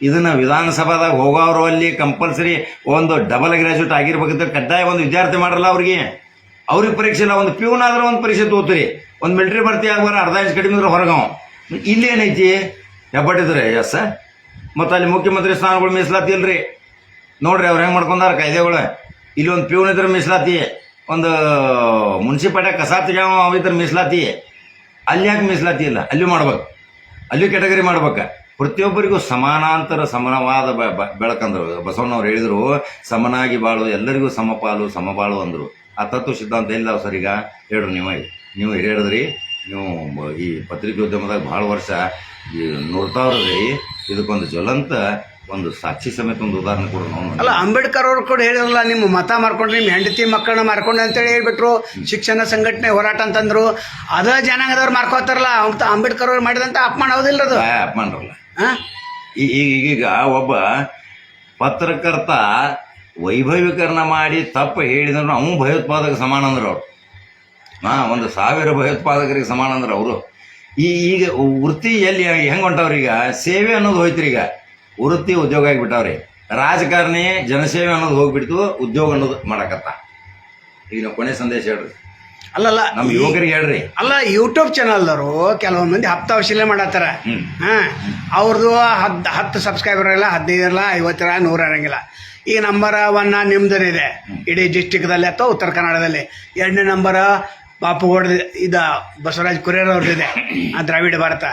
ಇದನ್ನ ವಿಧಾನಸಭಾದಾಗ ಹೋಗೋರು ಅಲ್ಲಿ ಕಂಪಲ್ಸರಿ ಒಂದು ಡಬಲ್ ಗ್ರಾಜುಯೇಟ್ ಆಗಿರ್ಬೇಕಂತ ಕಡ್ಡಾಯ ಒಂದು ವಿದ್ಯಾರ್ಥಿ ಮಾಡಲ್ಲ ಅವ್ರಿಗೆ. ಅವ್ರಿಗೆ ಪರೀಕ್ಷೆ ಇಲ್ಲ, ಒಂದು ಪ್ಯೂನ್ ಆದ್ರೆ ಒಂದು ಪರೀಕ್ಷೆ ತೋತ್ರಿ ಒಂದು ಮಿಲಿಟರಿ ಭರ್ತಿ ಆಗುವಾರ ಅರ್ಧ ಇಂಚ್ ಕಡಿಮೆ ಇದ್ರೆ ಹೊರಗಾವ್ ಇಲ್ಲಿ ಏನೈತಿ? ಹೆಬ್ಬಟ್ಟಿದ್ರೆ ಎಸ್? ಮತ್ತು ಅಲ್ಲಿ ಮುಖ್ಯಮಂತ್ರಿ ಸ್ಥಾನಗಳು ಮೀಸಲಾತಿ ಇಲ್ರಿ. ನೋಡ್ರಿ ಅವ್ರು ಹೆಂಗೆ ಮಾಡ್ಕೊಂಡಾರ ಕಾಯ್ದೆಗಳು. ಇಲ್ಲಿ ಒಂದು ಪ್ಯೂನ್ ಇದ್ರೆ ಮೀಸಲಾತಿ, ಒಂದು ಮುನ್ಸಿಪಾಲ್ಟಿ ಕಸ ತೆಗ್ಯಾವ ಅವ ಇದ್ರೆ ಮೀಸಲಾತಿ. ಅಲ್ಲಿ ಯಾಕೆ ಮೀಸಲಾತಿ ಇಲ್ಲ? ಅಲ್ಲಿ ಮಾಡ್ಬೇಕು. ಅಲ್ಲಿ ಕೆಟಗರಿ ಮಾಡ್ಬೇಕು. ಪ್ರತಿಯೊಬ್ಬರಿಗೂ ಸಮಾನಾಂತರ ಸಮಾನವಾದ ಬೆಳಕಂದ್ರು ಬಸವಣ್ಣವ್ರು ಹೇಳಿದ್ರು, ಸಮನಾಗಿ ಬಾಳು, ಎಲ್ಲರಿಗೂ ಸಮಪಾಲು, ಸಮಬಾಳು ಅಂದ್ರು. ಆ ತತ್ವ ಸಿದ್ಧಾಂತ ಇಲ್ಲ ಸರ್ ಈಗ. ಹೇಳ್ರಿ ನೀವು ನೀವು ಹೇಳಿದ್ರಿ. ನೀವು ಈ ಪತ್ರಿಕೋದ್ಯಮದಾಗ ಭಾಳ ವರ್ಷ ಈ ನೋಡ್ತಾವ್ರಿ ಇದಕ್ಕೊಂದು ಜ್ವಲಂತ ಒಂದು ಸಾಕ್ಷಿ ಸಮೇತ ಒಂದು ಉದಾಹರಣೆ ಕೊಡೋಣ ಅಲ್ಲ ಅಂಬೇಡ್ಕರ್ ಅವರು ಕೂಡ ಹೇಳಿರಲ್ಲ ನಿಮ್ಮ ಮತ ಮಾರ್ಕೊಂಡ್ರಿ ನಿಮ್ಮ ಹೆಂಡತಿ ಮಕ್ಕಳನ್ನ ಮಾರ್ಕೊಂಡ್ರಿ ಅಂತೇಳಿ ಹೇಳ್ಬಿಟ್ರು. ಶಿಕ್ಷಣ ಸಂಘಟನೆ ಹೋರಾಟ ಅಂತಂದ್ರು. ಅದ ಜನಾಂಗದವ್ರು ಮಾರ್ಕೋತಾರಲ್ಲ ಅಂತ ಅಂಬೇಡ್ಕರ್ ಅವ್ರು ಮಾಡಿದಂತ ಅಪಮಾನ ಹೌದಿಲ್ಲ ಅದು? ಆ, ಅಪಮಾನ್ರಲ್ಲ ಹಾ? ಈ- ಈ- ಈಗ ಒಬ್ಬ ಪತ್ರಕರ್ತ ವೈಭವೀಕರಣ ಮಾಡಿ ತಪ್ಪು ಹೇಳಿದ್ರು ಅವನು ಭಯೋತ್ಪಾದಕ ಸಮಾನ ಅಂದ್ರೆ ಅವ್ರು. ಹಾ ಒಂದು ಸಾವಿರ ಭಯೋತ್ಪಾದಕರಿಗೆ ಸಮಾನ ಅಂದ್ರೆ ಅವರು. ಈ ಈಗ ವೃತ್ತಿ ಎಲ್ಲಿ ಹೆಂಗ್ ಹೊಂಟವ್ರೀಗ? ಸೇವೆ ಅನ್ನೋದು ಹೋಯ್ತ್ರಿ ಈಗ ವೃತ್ತಿ ಉದ್ಯೋಗ ಆಗಿಬಿಟ್ಟವ್ರಿ. ರಾಜಕಾರಣಿ ಜನಸೇವೆ ಅನ್ನೋದು ಹೋಗ್ಬಿಡ್ತು ಉದ್ಯೋಗ ಅನ್ನೋದು ಮಾಡಕತ್ತ. ಈಗ ನಾವು ಕೊನೆ ಸಂದೇಶ ಹೇಳ್ರಿ. ಅಲ್ಲಲ್ಲ ನಮ್ಮ ಯುವಕರಿಗೆ ಹೇಳ್ರಿ. ಅಲ್ಲ ಯೂಟ್ಯೂಬ್ ಚಾನಲ್ದವರು ಕೆಲವೊಂದು ಮಂದಿ ಹಪ್ತಾವಶೀಲೆ ಮಾಡತ್ತಾರ. ಹ್ಮ್. ಹಾ ಅವ್ರದ್ದು ಹತ್ತು ಹತ್ತು ಸಬ್ಸ್ಕ್ರೈಬರ್ ಇಲ್ಲ ಹದಿನೈದು ಇರಲ್ಲ ಐವತ್ತರ ನೂರ ಇರಂಗಿಲ್ಲ. ಈ ನಂಬರ್ ಒನ್ ನಿಮ್ದು ಇದೆ. ಇಡೀ ಡಿಸ್ಟಿಕ್ದಲ್ಲಿ ಅಥವಾ ಉತ್ತರ ಕನ್ನಡದಲ್ಲಿ. ಎರಡನೇ ನಂಬರ್ ಬಾಪುಗೌಡ ಇದ ಬಸವರಾಜ್ ಕುರಿಯರ್ ಅವ್ರದ್ದಿದೆ ಆ ದ್ರಾವಿಡ ಭಾರತ.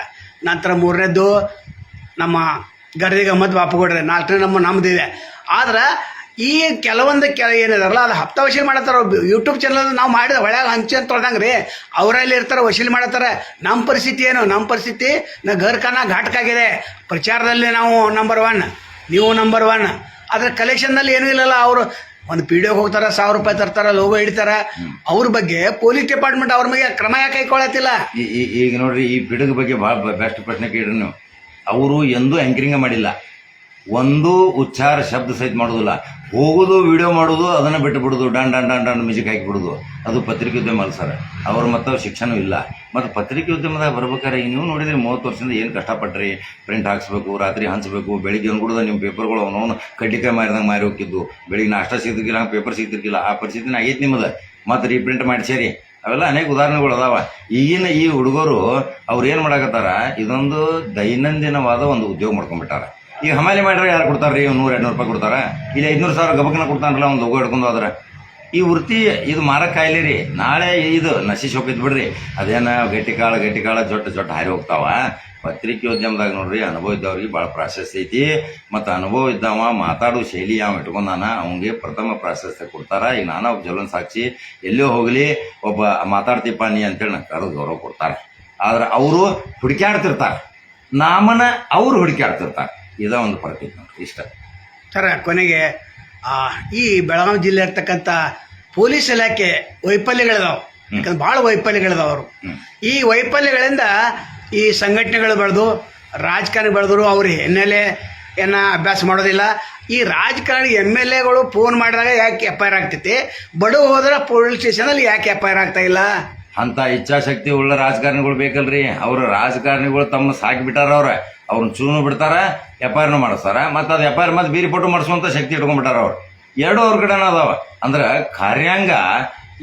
ನಂತರ ಮೂರನೇದ್ದು ನಮ್ಮ ಗರ್ದಿ ಬಾಪು ಬಾಪುಗೌಡ್ರೆ ನಾಲ್ಕನೇ ನಮ್ಮ ನಮ್ಮದಿದೆ ಆದ್ರೆ ಈ ಕೆಲವೊಂದು ಕೆಲ ಏನಿದಾರಲ್ಲ, ಅದು ಹಪ್ತ ವಸೂಲಿ ಮಾಡತ್ತಾರ. ಯೂಟ್ಯೂಬ್ ಚಾನಲ್ ನಾವು ಮಾಡಿದ ಹೊಳ್ಯಾಗ ಹಂಚಿ ಅಂತ ತೊಳ್ದಂಗೆ ರೀ ಅವರಲ್ಲಿ ಇರ್ತಾರೆ ವಸೂಲಿ ಮಾಡತ್ತಾರ. ನಮ್ಮ ಪರಿಸ್ಥಿತಿ ಏನು? ನಮ್ಮ ಪರಿಸ್ಥಿತಿ ನಾ ಘರ್ಕನ ಘಾಟಕಾಗಿದೆ ಪ್ರಚಾರದಲ್ಲಿ ನಾವು ನಂಬರ್ ಒನ್ ನೀವು ನಂಬರ್ ಒನ್ ಅದ್ರ ಕಲೆಕ್ಷನ್ನಲ್ಲಿ ಏನೂ ಇಲ್ಲಲ್ಲ, ಅವರು ಒಂದು ಪಿ ಡಿ ಹೋಗ್ತಾರ, ಸಾವಿರ ರೂಪಾಯಿ ತರ್ತಾರ ಲೋಗೋ ಹಿಡಿತಾರೆ. ಅವ್ರ ಬಗ್ಗೆ ಪೊಲೀಸ್ ಡಿಪಾರ್ಟ್ಮೆಂಟ್ ಅವ್ರ ಬಗ್ಗೆ ಕ್ರಮ ಯಾಕೆ ಈ- ಈಗ ನೋಡ್ರಿ, ಈ ಬಿಡುಗ ಬಗ್ಗೆ ಭಾಳ ಬೆಸ್ಟ್ ಪ್ರಶ್ನೆ ಕೇಳ್ರಿ ನೀವು. ಅವರು ಎಂದೂ ಆ್ಯಂಕರಿಂಗ ಮಾಡಿಲ್ಲ. ಒಂದು ಉಚ್ಚಾರ ಶಬ್ದ ಸಹಿತ ಮಾಡೋದಿಲ್ಲ. ಹೋಗೋದು ವಿಡಿಯೋ ಮಾಡೋದು, ಅದನ್ನು ಬಿಟ್ಟು ಬಿಡೋದು ಡಾನ್ ಡಾನ್ ಡಾನ್ ಡಾನ್ ಮ್ಯೂಸಿಕ್ ಹಾಕಿ ಬಿಡೋದು ಅದು ಪತ್ರಿಕೋದ್ಯಮ ಅಲ್ಲ ಸರ್. ಅವ್ರ ಮತ್ತು ಶಿಕ್ಷಣ ಇಲ್ಲ. ಮತ್ತು ಪತ್ರಿಕೋದ್ಯಮದಾಗ ಬರ್ಬೇಕಾದ್ರೆ ಈಗ ನೀವು ನೋಡಿದ್ರೆ ಮೂವತ್ತು ವರ್ಷದಿಂದ ಏನು ಕಷ್ಟಪಟ್ರಿ? ಪ್ರಿಂಟ್ ಹಾಕ್ಸ್ಬೇಕು, ರಾತ್ರಿ ಹಂಚಬೇಕು, ಬೆಳಿಗ್ಗೆ ಅನ್ಕೊಡೋದ ನಿಮ್ಮ ಪೇಪರ್ಗಳು ಅವನವನು ಕಡ್ಡಿಕಾಯಿ ಮಾರಿದಂಗೆ ಮಾರಿ ಹೋಗಿದ್ದು ಬೆಳಿಗ್ಗೆ ನಾಷ್ಟ ಸಿಗ್ತಿರ್ಕಿಲ್ಲ ಪೇಪರ್ ಸಿಗ್ತಿರ್ಕಿಲ್ಲ. ಆ ಪರಿಸ್ಥಿತಿನ ಆಗೈತೆ ನಿಮ್ಮದು ಮತ್ತು ರೀಪ್ರಿಂಟ್ ಮಾಡಿಸೇರಿ ಅವೆಲ್ಲ ಅನೇಕ ಉದಾಹರಣೆಗಳು ಅದಾವ. ಈಗಿನ ಈ ಹುಡುಗರು ಅವ್ರು ಏನು ಮಾಡಾಕತ್ತಾರ? ಇದೊಂದು ದೈನಂದಿನವಾದ ಒಂದು ಉದ್ಯೋಗ ಮಾಡ್ಕೊಂಡ್ಬಿಟ್ಟಾರ. ಈಗ ಹಮಾಲಿ ಮಾಡ್ರೆ ಯಾರು ಕೊಡ್ತಾರ ರೀ ನೂರ ಎರಡು ರೂಪಾಯಿ ಕೊಡ್ತಾರ. ಇಲ್ಲಿ ಐದ್ನೂರು ಸಾವಿರ ಗಬಕನ ಕೊಡ್ತಾನಲ್ಲ ಒಂದು ಲೋಗೋ ಹಿಡ್ಕೊಂಡು ಹೋದ್ರ. ಈ ವೃತ್ತಿ ಇದು ಮಾರಕ್ ಕಾಯಿಲೆ ರೀ ನಾಳೆ ಇದು ನಶಿಸಿ ಹೋಗಿದ್ ಬಿಡ್ರಿ ಅದೇನ ಗಟ್ಟಿ ಕಾಳ ಗಟ್ಟಿ ಕಾಳ ಜೊಟ್ಟ ಜೊಟ್ಟ ಹಾರಿ ಹೋಗ್ತಾವ. ಪತ್ರಿಕೋದ್ಯಮದಾಗ ನೋಡ್ರಿ ಅನುಭವ ಇದ್ದವ್ರಿಗೆ ಭಾಳ ಪ್ರಾಶಸ್ತ್ಯ ಐತಿ. ಮತ್ತು ಅನುಭವ ಇದ್ದವ ಮಾತಾಡೋ ಶೈಲಿ ಯಾವ ಇಟ್ಕೊಂಡಾನ ಅವನಿಗೆ ಪ್ರಥಮ ಪ್ರಾಶಸ್ತ್ಯ ಕೊಡ್ತಾರೆ. ಈಗ ನಾನು ಒಬ್ಬ ಜಲನ್ ಸಾಕ್ಷಿ ಎಲ್ಲೋ ಹೋಗಲಿ ಒಬ್ಬ ಮಾತಾಡ್ತೀಪ ನೀ ಅಂತೇಳಿ ನಂಗೆ ಕರೆದು ಗೌರವ ಕೊಡ್ತಾರೆ. ಆದ್ರೆ ಅವರು ಹುಡುಕ್ಯಾಡ್ತಿರ್ತಾರೆ. ನಾಮನ ಅವ್ರು ಹುಡುಕ್ಯಾಡ್ತಿರ್ತಾರೆ. ಇದ ಒಂದು ಪ್ರತೀತಿ ನೋಡ್ರಿ ಇಷ್ಟ. ಸರ ಕೊನೆಗೆ ಆ, ಈ ಬೆಳಗಾವಿ ಜಿಲ್ಲೆ ಇರ್ತಕ್ಕಂಥ ಪೊಲೀಸ್ ಇಲಾಖೆ ವೈಫಲ್ಯಗಳಿದಾವೆ. ಯಾಕಂದ್ರೆ ಭಾಳ ವೈಫಲ್ಯಗಳಿದಾವೆ ಅವರು. ಈ ವೈಫಲ್ಯಗಳಿಂದ ಈ ಸಂಘಟನೆಗಳು ಬೆಳೆದು, ರಾಜಕಾರಣಿ ಬೆಳೆದ್ರು ಅವ್ರ ಎಂ ಎಲ್ ಅಭ್ಯಾಸ ಮಾಡೋದಿಲ್ಲ. ಈ ರಾಜಕಾರಣಿ ಎಂ ಎಲ್ ಎಗಳು ಫೋನ್ ಮಾಡಿದಾಗ ಯಾಕೆ ಎಫ್ ಐ ಆರ್ ಆಗ್ತೈತಿ? ಬಡವ ಹೋದ್ರೆ ಪೊಲೀಸ್ ಸ್ಟೇಷನಲ್ಲಿ ಯಾಕೆ ಎಫ್ ಐ ಆರ್ ಆಗ್ತಾ ಇಲ್ಲ? ಅಂತ ಇಚ್ಛಾಶಕ್ತಿ ಉಳ್ಳ ರಾಜಕಾರಣಿಗಳು ಬೇಕಲ್ರಿ. ಅವರು ರಾಜಕಾರಣಿಗಳು ತಮ್ಮ ಸಾಕಿ ಬಿಟ್ಟಾರ ಅವ್ರ. ಅವ್ರನ್ನ ಚೂನು ಬಿಡ್ತಾರ ಎಫ್ ಐ ಆರ್ನು ಮಾಡಿಸ್ತಾರ. ಮತ್ತು ಅದು ಎಫ್ ಐ ಆರ್ ಮತ್ತೆ ಮಾಡಿಸುವಂತ ಶಕ್ತಿ ಇಟ್ಕೊಂಡ್ಬಿಟ್ಟಾರ ಅವ್ರು. ಎರಡು ಅವ್ರ ಕಡೆ ಅದಾವ. ಅಂದ್ರೆ ಕಾರ್ಯಾಂಗ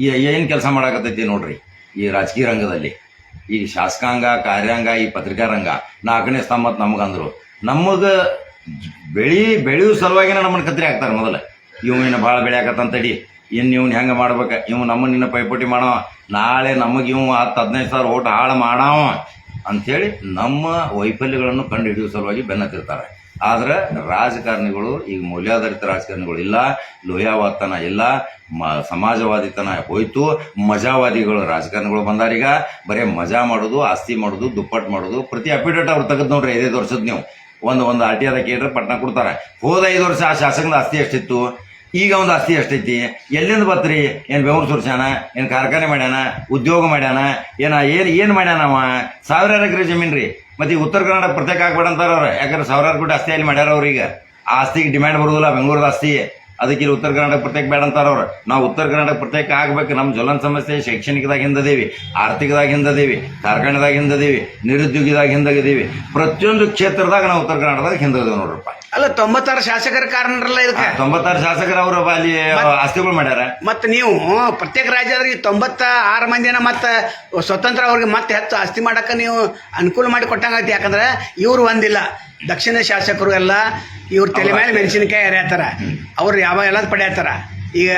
ಏನು ಕೆಲಸ ಮಾಡಾಕತ್ತೈತಿ ನೋಡ್ರಿ ಈ ರಾಜಕೀಯ ರಂಗದಲ್ಲಿ. ಈ ಶಾಸಕಾಂಗ, ಕಾರ್ಯಾಂಗ, ಈ ಪತ್ರಿಕಾ ರಂಗ ನಾಲ್ಕನೇ ಸ್ತಂಭ ನಮಗಂದ್ರು. ನಮಗೆ ಬೆಳಿ, ಬೆಳೆಯೋ ಸಲುವಾಗಿನ ನಮ್ಮನ್ನು ಕತ್ರಿ ಹಾಕ್ತಾರೆ ಮೊದಲ. ಇವನ ಭಾಳ ಬೆಳೆಯಾಕತ್ತಂತಡಿ ಇನ್ನು ಇವ್ನ ಹೆಂಗೆ ಮಾಡ್ಬೇಕು? ಇವ್ ನಮ್ಮನ್ನ ಇನ್ನು ಪೈಪೋಟಿ ಮಾಡವ. ನಾಳೆ ನಮಗೆ ಇವ್ ಹತ್ತು, ಹದಿನೈದು ಸಾವಿರ ಓಟ್ ಹಾಳು ಮಾಡವ. ಅಂಥೇಳಿ ನಮ್ಮ ವೈಫಲ್ಯಗಳನ್ನು ಕಂಡು ಹಿಡಿಯುವ ಸಲುವಾಗಿ ಬೆನ್ನತ್ತಿರ್ತಾರೆ. ಆದ್ರೆ ರಾಜಕಾರಣಿಗಳು, ಈಗ ಮೌಲ್ಯಾಧಾರಿತ ರಾಜಕಾರಣಿಗಳು ಇಲ್ಲ ಲೋಯಾವಾತನ ಇಲ್ಲ, ಮ, ಸಮಾಜವಾದಿತನ ಹೋಯ್ತು, ಮಜಾವಾದಿಗಳು ರಾಜಕಾರಣಿಗಳು ಬಂದಾರೀಗ ಬರೀ ಮಜಾ ಮಾಡೋದು, ಆಸ್ತಿ ಮಾಡೋದು, ದುಪ್ಪಟ್ಟು ಮಾಡೋದು, ಪ್ರತಿ ಅಪಿಡೇಟ್ ಅವ್ರು ತೆಗೆದು ನೋಡ್ರಿ ಐದೈದು ವರ್ಷದ ನೀವು. ಒಂದು ಒಂದು ಆರ್ ಟಿ ಅದ ಕೇಳ್ರೆ ಪಟ್ನ ಕೊಡ್ತಾರೆ. ಹೋದ ಐದು ವರ್ಷ ಆ ಶಾಸಕನ ಆಸ್ತಿ ಎಷ್ಟಿತ್ತು? ಈಗ ಒಂದು ಆಸ್ತಿ ಎಷ್ಟೈತಿ? ಎಲ್ಲಿಂದ ಬತ್ರಿ ಏನು ಬೆವರು ಸುರ್ಸ್ಯಾನ? ಏನು ಕಾರ್ಖಾನೆ ಮಾಡ್ಯಾನ? ಉದ್ಯೋಗ ಮಾಡ್ಯಾನ? ಏನ ಏನು ಏನು ಮಾಡ್ಯಾನ ಸಾವಿರಾರು ಎಕರೆ ಜಮೀನ್ ರೀ. ಮತ್ತೆ ಉತ್ತರ ಕನ್ನಡ ಪ್ರತ್ಯೇಕ ಆಗ್ಬೇಡ ಅಂತಾರ ಅವ್ರು. ಯಾಕಂದ್ರೆ ಸಾವಿರಾರು ಕೋಟಿ ಆಸ್ತಿ ಅಲ್ಲಿ ಮಾಡ್ಯಾರ ಅವ್ರೀಗ ಆ ಆಸ್ತಿಗೆ ಡಿಮ್ಯಾಂಡ್ ಬರೋದಿಲ್ಲ, ಬೆಂಗಳೂರದ ಆಸ್ತಿ. ಅದಕ್ಕೆ ಇಲ್ಲಿ ಉತ್ತರ ಕರ್ನಾಟಕ ಪ್ರತ್ಯೇಕ ಬೇಡ ಅಂತಾರೆ ಅವ್ರು. ನಾವು ಉತ್ತರ ಕರ್ನಾಟಕ ಪ್ರತ್ಯೇಕ ಆಗ್ಬೇಕು. ನಮ್ಮ ಜ್ವಲನ್ ಸಮಸ್ಯೆ ಶೈಕ್ಷಣಿಕದಾಗ ಹಿಂದದೀವಿ ಆರ್ಥಿಕದಾಗ ಹಿಂದದೀವಿ ಕಾರ್ಖಾನೆದಾಗ ಹಿಂದದೀವಿ ನಿರುದ್ಯೋಗಿದಾಗ ಹಿಂದಗದೀವಿ. ಪ್ರತಿಯೊಂದು ಕ್ಷೇತ್ರದಾಗ ನಾವು ಉತ್ತರ ಕರ್ನಾಟಕದಾಗ ಹಿಂದದೇವ್ ನೋಡ್ರಪ್ಪ. ಅಲ್ಲ ತೊಂಬತ್ತಾರು ಶಾಸಕರ ಕಾರಣರಲ್ಲ ಇದಕ್ಕೆ? ತೊಂಬತ್ತಾರು ಶಾಸಕರು ಅವರು ಅಲ್ಲಿ ಆಸ್ತಿಗಳು ಮಾಡ್ಯಾರ. ಮತ್ತೆ ನೀವು ಪ್ರತ್ಯೇಕ ರಾಜ್ಯದವ್ರಿಗೆ ತೊಂಬತ್ತ ಆರು ಮಂದಿನ ಮತ್ತು ಸ್ವತಂತ್ರ ಅವ್ರಿಗೆ ಮತ್ತೆ ಹೆಚ್ಚು ಆಸ್ತಿ ಮಾಡಕ್ಕೆ ನೀವು ಅನುಕೂಲ ಮಾಡಿ ಕೊಟ್ಟಂಗೈತಿ ಯಾಕಂದ್ರೆ ಇವ್ರು ಒಂದಿಲ್ಲ. ದಕ್ಷಿಣ ಶಾಸಕರು ಎಲ್ಲ ಇವ್ರ ತಲೆ ಮೇಲೆ ಮೆಣಸಿನಕಾಯಿ ಎರೆಯತ್ತಾರ ಅವ್ರು ಯಾವ ಎಲ್ಲ ಪಡೆಯತ್ತಾರ ಈಗ